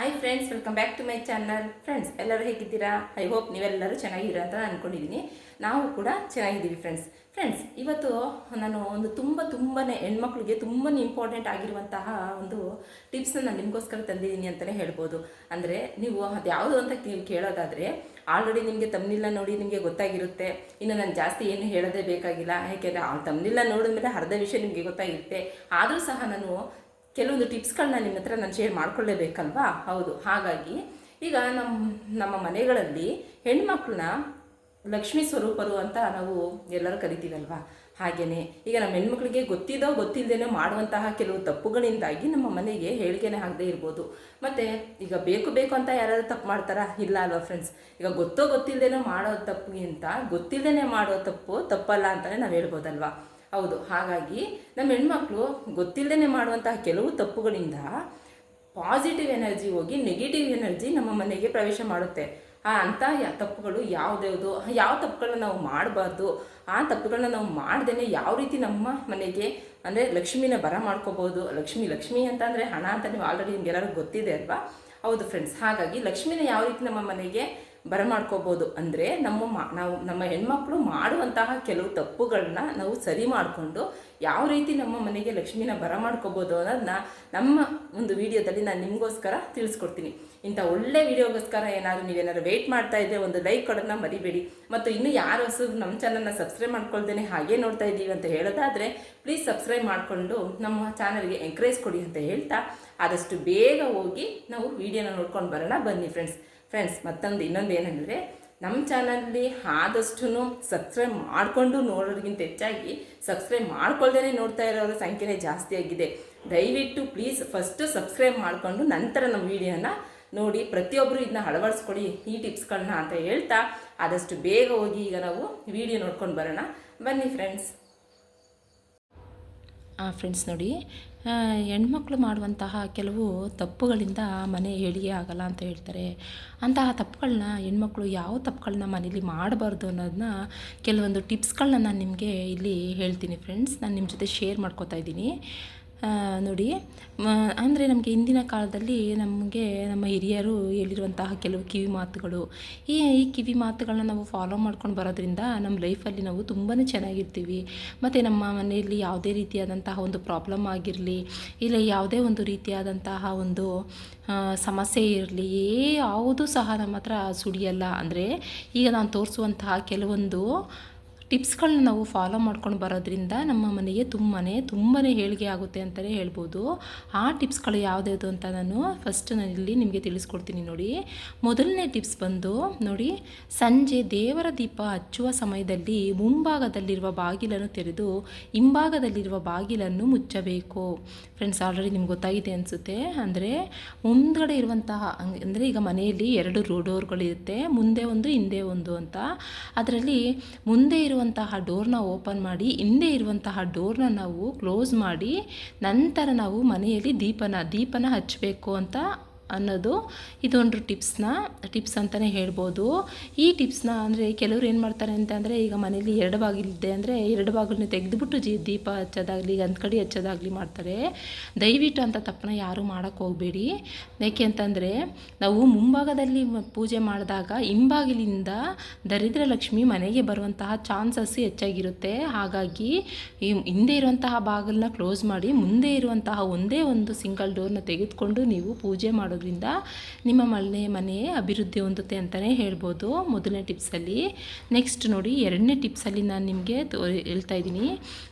Hi friends welcome back to my channel friends ಎಲ್ಲರೂ ಹೇಗಿದ್ದೀರಾ? I hope ನೀವೆಲ್ಲರೂ ಚೆನ್ನಾಗಿದ್ದೀರಾ ಅಂತ ಅಂದ್ಕೊಂಡಿದ್ದೀನಿ ನಾವು ಕೂಡ ಚೆನ್ನಾಗಿದ್ದೀವಿ ಫ್ರೆಂಡ್ಸ್ ಫ್ರೆಂಡ್ಸ್ ಇವತ್ತು ನಾನು ಒಂದು ತುಂಬ ತುಂಬಾ ಹೆಣ್ಮಕ್ಳಿಗೆ ತುಂಬಾ ಇಂಪಾರ್ಟೆಂಟ್ ಆಗಿರುವಂತಹ ಒಂದು ಟಿಪ್ಸ್ನ ನಾನು ನಿಮಗೋಸ್ಕರ ತಂದಿದ್ದೀನಿ ಅಂತಲೇ ಹೇಳ್ಬೋದು. ಅಂದರೆ ನೀವು ಅದು ಯಾವುದು ಅಂತ ನೀವು ಕೇಳೋದಾದರೆ ಆಲ್ರೆಡಿ ನಿಮಗೆ ತಮ್ಮನಿಲ್ಲ ನೋಡಿ ನಿಮಗೆ ಗೊತ್ತಾಗಿರುತ್ತೆ. ಇನ್ನು ನಾನು ಜಾಸ್ತಿ ಏನು ಹೇಳೋದೇ ಬೇಕಾಗಿಲ್ಲ. ಯಾಕೆಂದರೆ ಆ ತಮ್ಮನಿಲ್ಲ ನೋಡಿದ್ಮೇಲೆ ಅರ್ಧ ವಿಷಯ ನಿಮಗೆ ಗೊತ್ತಾಗಿರುತ್ತೆ. ಆದರೂ ಸಹ ನಾನು ಕೆಲವೊಂದು ಟಿಪ್ಸ್ಗಳನ್ನ ನಿಮ್ಮ ಹತ್ರ ನಾನು ಶೇರ್ ಮಾಡ್ಕೊಳ್ಳೇಬೇಕಲ್ವಾ? ಹೌದು, ಹಾಗಾಗಿ. ಈಗ ನಮ್ಮ ನಮ್ಮ ಮನೆಗಳಲ್ಲಿ ಹೆಣ್ಮಕ್ಳನ್ನ ಲಕ್ಷ್ಮೀ ಸ್ವರೂಪರು ಅಂತ ನಾವು ಎಲ್ಲರೂ ಕರಿತೀವಲ್ವಾ? ಹಾಗೆಯೇ ಈಗ ನಮ್ಮ ಹೆಣ್ಮಕ್ಳಿಗೆ ಗೊತ್ತಿದ್ದೋ ಗೊತ್ತಿಲ್ಲದೇನೋ ಮಾಡುವಂತಹ ಕೆಲವು ತಪ್ಪುಗಳಿಂದಾಗಿ ನಮ್ಮ ಮನೆಗೆ ಹೇಳಿಕೆನೆ ಆಗದೆ ಇರ್ಬೋದು. ಮತ್ತು ಈಗ ಬೇಕು ಬೇಕು ಅಂತ ಯಾರಾದರೂ ತಪ್ಪು ಮಾಡ್ತಾರಾ? ಇಲ್ಲ ಅಲ್ವಾ ಫ್ರೆಂಡ್ಸ್? ಈಗ ಗೊತ್ತೋ ಗೊತ್ತಿಲ್ಲದೇನೋ ಮಾಡೋ ತಪ್ಪಿಗಿಂತ ಗೊತ್ತಿಲ್ಲದೇ ಮಾಡೋ ತಪ್ಪು ತಪ್ಪಲ್ಲ ಅಂತಲೇ ನಾವು ಹೇಳ್ಬೋದಲ್ವಾ? ಹೌದು, ಹಾಗಾಗಿ ನಮ್ಮ ಹೆಣ್ಮಕ್ಳು ಗೊತ್ತಿಲ್ಲದೇ ಮಾಡುವಂತಹ ಕೆಲವು ತಪ್ಪುಗಳಿಂದ ಪಾಸಿಟಿವ್ ಎನರ್ಜಿ ಹೋಗಿ ನೆಗೆಟಿವ್ ಎನರ್ಜಿ ನಮ್ಮ ಮನೆಗೆ ಪ್ರವೇಶ ಮಾಡುತ್ತೆ. ಆ, ಅಂಥ ತಪ್ಪುಗಳು ಯಾವುದ್ಯಾವುದು, ಯಾವ ತಪ್ಪುಗಳನ್ನ ನಾವು ಮಾಡಬಾರ್ದು, ಆ ತಪ್ಪುಗಳನ್ನ ನಾವು ಮಾಡ್ದೇ ಯಾವ ರೀತಿ ನಮ್ಮ ಮನೆಗೆ ಅಂದರೆ ಲಕ್ಷ್ಮಿನ ಬರ ಮಾಡ್ಕೋಬೋದು ಲಕ್ಷ್ಮಿ ಲಕ್ಷ್ಮಿ ಅಂತ ಅಂದರೆ ಹಣ ಅಂತ ನೀವು ಆಲ್ರೆಡಿ ನಿಮ್ಗೆ ಎಲ್ಲರಿಗೂ ಗೊತ್ತಿದೆ ಅಲ್ವಾ? ಹೌದು ಫ್ರೆಂಡ್ಸ್ ಹಾಗಾಗಿ ಲಕ್ಷ್ಮಿನ ಯಾವ ರೀತಿ ನಮ್ಮ ಮನೆಗೆ ಬರಮಾಡ್ಕೋಬೋದು ಅಂದರೆ ನಮ್ಮ ನಾವು ನಮ್ಮ ಹೆಣ್ಮಕ್ಳು ಮಾಡುವಂತಹ ಕೆಲವು ತಪ್ಪುಗಳನ್ನ ನಾವು ಸರಿ ಮಾಡಿಕೊಂಡು ಯಾವ ರೀತಿ ನಮ್ಮ ಮನೆಗೆ ಲಕ್ಷ್ಮಿನ ಬರಮಾಡ್ಕೋಬೋದು ಅನ್ನೋದನ್ನ ನಮ್ಮ ಒಂದು ವಿಡಿಯೋದಲ್ಲಿ ನಾನು ನಿಮಗೋಸ್ಕರ ತಿಳಿಸ್ಕೊಡ್ತೀನಿ. ಇಂಥ ಒಳ್ಳೆ ವಿಡಿಯೋಗೋಸ್ಕರ ಏನಾದರೂ ನೀವೇನಾದ್ರು ವೆಯ್ಟ್ ಮಾಡ್ತಾ ಇದ್ದರೆ ಒಂದು ಲೈಕ್ ಕೊಡೋದನ್ನ ಮರಿಬೇಡಿ. ಮತ್ತು ಇನ್ನೂ ಯಾರು ಹೊಸ ನಮ್ಮ ಚಾನಲ್ನ ಸಬ್ಸ್ಕ್ರೈಬ್ ಮಾಡ್ಕೊಳ್ದೇನೆ ಹಾಗೆ ನೋಡ್ತಾ ಇದ್ದೀವಿ ಅಂತ ಹೇಳೋದಾದರೆ ಪ್ಲೀಸ್ ಸಬ್ಸ್ಕ್ರೈಬ್ ಮಾಡಿಕೊಂಡು ನಮ್ಮ ಚಾನಲ್ಗೆ ಎಂಕರೇಜ್ ಕೊಡಿ ಅಂತ ಹೇಳ್ತಾ ಆದಷ್ಟು ಬೇಗ ಹೋಗಿ ನಾವು ವಿಡಿಯೋನ ನೋಡ್ಕೊಂಡು ಬರೋಣ. ಬನ್ನಿ ಫ್ರೆಂಡ್ಸ್ ಫ್ರೆಂಡ್ಸ್ ಮತ್ತೊಂದು ಇನ್ನೊಂದು ಏನಂದರೆ ನಮ್ಮ ಚಾನಲ್ಲಿ ಆದಷ್ಟು ಸಬ್ಸ್ಕ್ರೈಬ್ ಮಾಡಿಕೊಂಡು ನೋಡೋರಿಗಿಂತ ಹೆಚ್ಚಾಗಿ ಸಬ್ಸ್ಕ್ರೈಬ್ ಮಾಡ್ಕೊಳ್ದೇ ನೋಡ್ತಾ ಇರೋರ ಸಂಖ್ಯೆನೇ ಜಾಸ್ತಿ ಆಗಿದೆ. ದಯವಿಟ್ಟು ಪ್ಲೀಸ್ ಫಸ್ಟು ಸಬ್ಸ್ಕ್ರೈಬ್ ಮಾಡಿಕೊಂಡು ನಂತರ ನಮ್ಮ ವಿಡಿಯೋನ ನೋಡಿ ಪ್ರತಿಯೊಬ್ಬರು ಇದನ್ನ ಅಳವಡಿಸ್ಕೊಡಿ ಈ ಟಿಪ್ಸ್ಗಳನ್ನ ಅಂತ ಹೇಳ್ತಾ ಆದಷ್ಟು ಬೇಗ ಹೋಗಿ ಈಗ ನಾವು ವಿಡಿಯೋ ನೋಡ್ಕೊಂಡು ಬರೋಣ. ಬನ್ನಿ ಫ್ರೆಂಡ್ಸ್ ಫ್ರೆಂಡ್ಸ್ ನೋಡಿ ಹೆಣ್ಮಕ್ಳು ಮಾಡುವಂತಹ ಕೆಲವು ತಪ್ಪುಗಳಿಂದ ಮನೆ ಹೇಳಿಯೇ ಆಗಲ್ಲ ಅಂತ ಹೇಳ್ತಾರೆ. ಅಂತಹ ತಪ್ಪುಗಳನ್ನ ಹೆಣ್ಮಕ್ಳು ಯಾವ ತಪ್ಪುಗಳನ್ನ ಮನೇಲಿ ಮಾಡಬಾರ್ದು ಅನ್ನೋದನ್ನ ಕೆಲವೊಂದು ಟಿಪ್ಸ್ಗಳನ್ನ ನಾನು ನಿಮಗೆ ಇಲ್ಲಿ ಹೇಳ್ತೀನಿ ಫ್ರೆಂಡ್ಸ್ ನಾನು ನಿಮ್ಮ ಜೊತೆ ಶೇರ್ ಮಾಡ್ಕೋತಾ ಇದ್ದೀನಿ. ನೋಡಿ ಅಂದರೆ ನಮಗೆ ಇಂದಿನ ಕಾಲದಲ್ಲಿ ನಮಗೆ ನಮ್ಮ ಹಿರಿಯರು ಹೇಳಿರುವಂತಹ ಕೆಲವು ಕಿವಿ ಮಾತುಗಳು. ಈ ಈ ಕಿವಿ ಮಾತುಗಳನ್ನ ನಾವು ಫಾಲೋ ಮಾಡ್ಕೊಂಡು ಬರೋದ್ರಿಂದ ನಮ್ಮ ಲೈಫಲ್ಲಿ ನಾವು ತುಂಬಾ ಚೆನ್ನಾಗಿರ್ತೀವಿ. ಮತ್ತು ನಮ್ಮ ಮನೆಯಲ್ಲಿ ಯಾವುದೇ ರೀತಿಯಾದಂತಹ ಒಂದು ಪ್ರಾಬ್ಲಮ್ ಆಗಿರಲಿ, ಇಲ್ಲ ಯಾವುದೇ ಒಂದು ರೀತಿಯಾದಂತಹ ಒಂದು ಸಮಸ್ಯೆ ಇರಲಿ, ಯಾವುದೂ ಸಹ ನಮ್ಮ ಹತ್ರ ಸುಳಿಯಲ್ಲ. ಅಂದರೆ ಈಗ ನಾನು ತೋರಿಸುವಂತಹ ಕೆಲವೊಂದು ಟಿಪ್ಸ್ಗಳನ್ನ ನಾವು ಫಾಲೋ ಮಾಡ್ಕೊಂಡು ಬರೋದ್ರಿಂದ ನಮ್ಮ ಮನೆಗೆ ತುಂಬಾ ತುಂಬಾ ಏಳಿಗೆ ಆಗುತ್ತೆ ಅಂತಲೇ ಹೇಳ್ಬೋದು. ಆ ಟಿಪ್ಸ್ಗಳು ಯಾವುದ್ಯಾವುದು ಅಂತ ನಾನು ಫಸ್ಟ್ ನಾನು ಇಲ್ಲಿ ನಿಮಗೆ ತಿಳಿಸ್ಕೊಡ್ತೀನಿ ನೋಡಿ. ಮೊದಲನೇ ಟಿಪ್ಸ್ ಬಂದು ನೋಡಿ, ಸಂಜೆ ದೇವರ ದೀಪ ಹಚ್ಚುವ ಸಮಯದಲ್ಲಿ ಮುಂಭಾಗದಲ್ಲಿರುವ ಬಾಗಿಲನ್ನು ತೆರೆದು ಹಿಂಭಾಗದಲ್ಲಿರುವ ಬಾಗಿಲನ್ನು ಮುಚ್ಚಬೇಕು. ಫ್ರೆಂಡ್ಸ್ ಆಲ್ರೆಡಿ ನಿಮ್ಗೆ ಗೊತ್ತಾಗಿದೆ ಅನಿಸುತ್ತೆ. ಅಂದರೆ ಮುಂದ್ಗಡೆ ಇರುವಂತಹ, ಅಂದರೆ ಈಗ ಮನೆಯಲ್ಲಿ ಎರಡು ರೋಡೋರ್ಗಳಿರುತ್ತೆ ಮುಂದೆ ಒಂದು, ಹಿಂದೆ ಒಂದು ಅಂತ. ಅದರಲ್ಲಿ ಮುಂದೆ ಇರುವಂತಹ ಡೋರ್ನ ಓಪನ್ ಮಾಡಿ, ಹಿಂದೆ ಇರುವಂತಹ ಡೋರ್ನ ನಾವು ಕ್ಲೋಸ್ ಮಾಡಿ, ನಂತರ ನಾವು ಮನೆಯಲ್ಲಿ ದೀಪನ ದೀಪನ ಹಚ್ಚಬೇಕು ಅಂತ ಅನ್ನೋದು ಇದೊಂದು ಟಿಪ್ಸ್ನ, ಟಿಪ್ಸ್ ಅಂತಲೇ ಹೇಳ್ಬೋದು. ಈ ಟಿಪ್ಸ್ನ ಅಂದರೆ ಕೆಲವರು ಏನು ಮಾಡ್ತಾರೆ ಅಂತ ಅಂದರೆ ಈಗ ಮನೇಲಿ ಎರಡು ಬಾಗಿಲಿದೆ ಅಂದರೆ ಎರಡು ಬಾಗಿಲನ್ನ ತೆಗೆದುಬಿಟ್ಟು ಜಿ ದೀಪ ಹಚ್ಚೋದಾಗಲಿ ಕಡೆ ಹಚ್ಚೋದಾಗಲಿ ಮಾಡ್ತಾರೆ. ದಯವಿಟ್ಟು ಅಂತ ತಪ್ಪನ್ನ ಯಾರೂ ಮಾಡೋಕ್ಕೆ ಹೋಗಬೇಡಿ. ಯಾಕೆ ಅಂತಂದರೆ ನಾವು ಮುಂಭಾಗದಲ್ಲಿ ಪೂಜೆ ಮಾಡಿದಾಗ ಹಿಂಬಾಗಿಲಿಂದ ದರಿದ್ರ ಲಕ್ಷ್ಮಿ ಮನೆಗೆ ಬರುವಂತಹ ಚಾನ್ಸಸ್ ಹೆಚ್ಚಾಗಿರುತ್ತೆ. ಹಾಗಾಗಿ ಹಿಂದೆ ಇರುವಂತಹ ಬಾಗಿಲನ್ನ ಕ್ಲೋಸ್ ಮಾಡಿ ಮುಂದೆ ಇರುವಂತಹ ಒಂದೇ ಒಂದು ಸಿಂಗಲ್ ಡೋರ್ನ ತೆಗೆದುಕೊಂಡು ನೀವು ಪೂಜೆ ಮಾಡೋದ್ರಿಂದ ನಿಮ್ಮ ಮನೆ ಮನೆ ಅಭಿವೃದ್ಧಿ ಹೊಂದುತ್ತೆ ಅಂತಲೇ ಹೇಳ್ಬೋದು ಮೊದಲನೇ ಟಿಪ್ಸಲ್ಲಿ. ನೆಕ್ಸ್ಟ್ ನೋಡಿ ಎರಡನೇ ಟಿಪ್ಸಲ್ಲಿ ನಾನು ನಿಮಗೆ ಹೇಳ್ತಾ ಇದ್ದೀನಿ.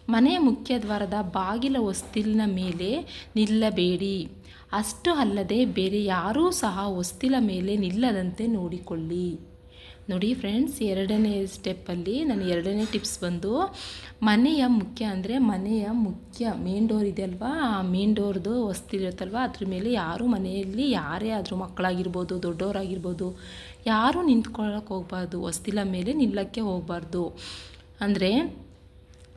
ಮನೆಯ ಮುಖ್ಯ ದ್ವಾರದ ಬಾಗಿಲ ಹೊಸ್ತಿಲಿನ ಮೇಲೆ ನಿಲ್ಲಬೇಡಿ. ಅಷ್ಟು ಅಲ್ಲದೆ ಬೇರೆ ಯಾರೂ ಸಹ ಹೊಸ್ತಿಲ ಮೇಲೆ ನಿಲ್ಲದಂತೆ ನೋಡಿಕೊಳ್ಳಿ. ನೋಡಿ ಫ್ರೆಂಡ್ಸ್ ಎರಡನೇ ಸ್ಟೆಪ್ಪಲ್ಲಿ ನಾನು ಎರಡನೇ ಟಿಪ್ಸ್ ಬಂದು, ಮನೆಯ ಮುಖ್ಯ ಅಂದರೆ ಮನೆಯ ಮುಖ್ಯ ಮೇನ್ ಡೋರ್ ಇದೆ ಅಲ್ವಾ? ಆ ಮೇನ್ ಡೋರ್ದು ಹೊಸ್ತಿರುತ್ತಲ್ವ ಅದ್ರ ಮೇಲೆ ಯಾರು ಮನೆಯಲ್ಲಿ ಯಾರೇ ಆದರೂ ಮಕ್ಕಳಾಗಿರ್ಬೋದು, ದೊಡ್ಡವರಾಗಿರ್ಬೋದು, ಯಾರೂ ನಿಂತ್ಕೊಳ್ಳೋಕೆ ಹೋಗ್ಬಾರ್ದು, ವಸ್ತಿಲ ಮೇಲೆ ನಿಲ್ಲಕ್ಕೆ ಹೋಗಬಾರ್ದು. ಅಂದರೆ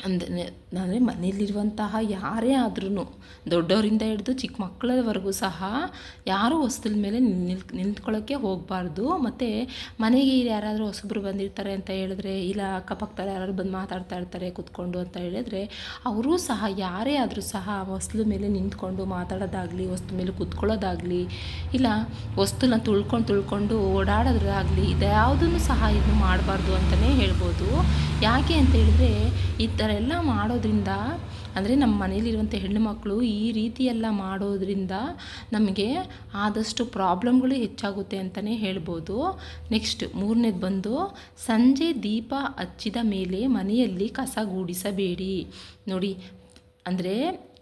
ಅಂದರೆ ಅಂದರೆ ಮನೆಯಲ್ಲಿರುವಂತಹ ಯಾರೇ ಆದ್ರೂ ದೊಡ್ಡವರಿಂದ ಹಿಡಿದು ಚಿಕ್ಕ ಮಕ್ಕಳವರೆಗೂ ಸಹ ಯಾರೂ ವಸ್ತುಲ ಮೇಲೆ ನಿಲ್ ನಿಂತ್ಕೊಳ್ಳೋಕ್ಕೆ ಹೋಗಬಾರ್ದು. ಮತ್ತು ಮನೆಗೆ ಯಾರಾದರೂ ಹೊಸಬ್ರು ಬಂದಿರ್ತಾರೆ ಅಂತ ಹೇಳಿದ್ರೆ, ಇಲ್ಲ ಅಕ್ಕಪಕ್ಕದಲ್ಲಿ ಯಾರಾದ್ರು ಬಂದು ಮಾತಾಡ್ತಾ ಇರ್ತಾರೆ, ಕೂತ್ಕೊಂಡು ಅಂತ ಹೇಳಿದ್ರೆ, ಅವರೂ ಸಹ ಯಾರೇ ಆದರೂ ಸಹ ಹೊಸ್ಲು ಮೇಲೆ ನಿಂತ್ಕೊಂಡು ಮಾತಾಡೋದಾಗಲಿ ಹೊಸ್ತು ಮೇಲೆ ಕೂತ್ಕೊಳ್ಳೋದಾಗಲಿ, ಇಲ್ಲ ವಸ್ತುನ ತುಳ್ಕೊಂಡು ತುಳ್ಕೊಂಡು ಓಡಾಡೋದಾಗಲಿ ಇದ್ಯಾವುದನ್ನು ಸಹ ಇದು ಮಾಡಬಾರ್ದು ಅಂತಲೇ ಹೇಳ್ಬೋದು. ಯಾಕೆ ಅಂತ ಹೇಳಿದ್ರೆ, ಈ ಥರ ಎಲ್ಲ ಮಾಡೋದ್ರಿಂದ, ಅಂದರೆ ನಮ್ಮ ಮನೇಲಿರುವಂಥ ಹೆಣ್ಣು ಮಕ್ಕಳು ಈ ರೀತಿ ಎಲ್ಲ ಮಾಡೋದ್ರಿಂದ ನಮಗೆ ಆದಷ್ಟು ಪ್ರಾಬ್ಲಮ್ಗಳು ಹೆಚ್ಚಾಗುತ್ತೆ ಅಂತಲೇ ಹೇಳ್ಬೋದು. ನೆಕ್ಸ್ಟ್ ಮೂರನೇದು ಬಂದು, ಸಂಜೆ ದೀಪ ಹಚ್ಚಿದ ಮೇಲೆ ಮನೆಯಲ್ಲಿ ಕಸ ಗೂಡಿಸಬೇಡಿ. ನೋಡಿ, ಅಂದರೆ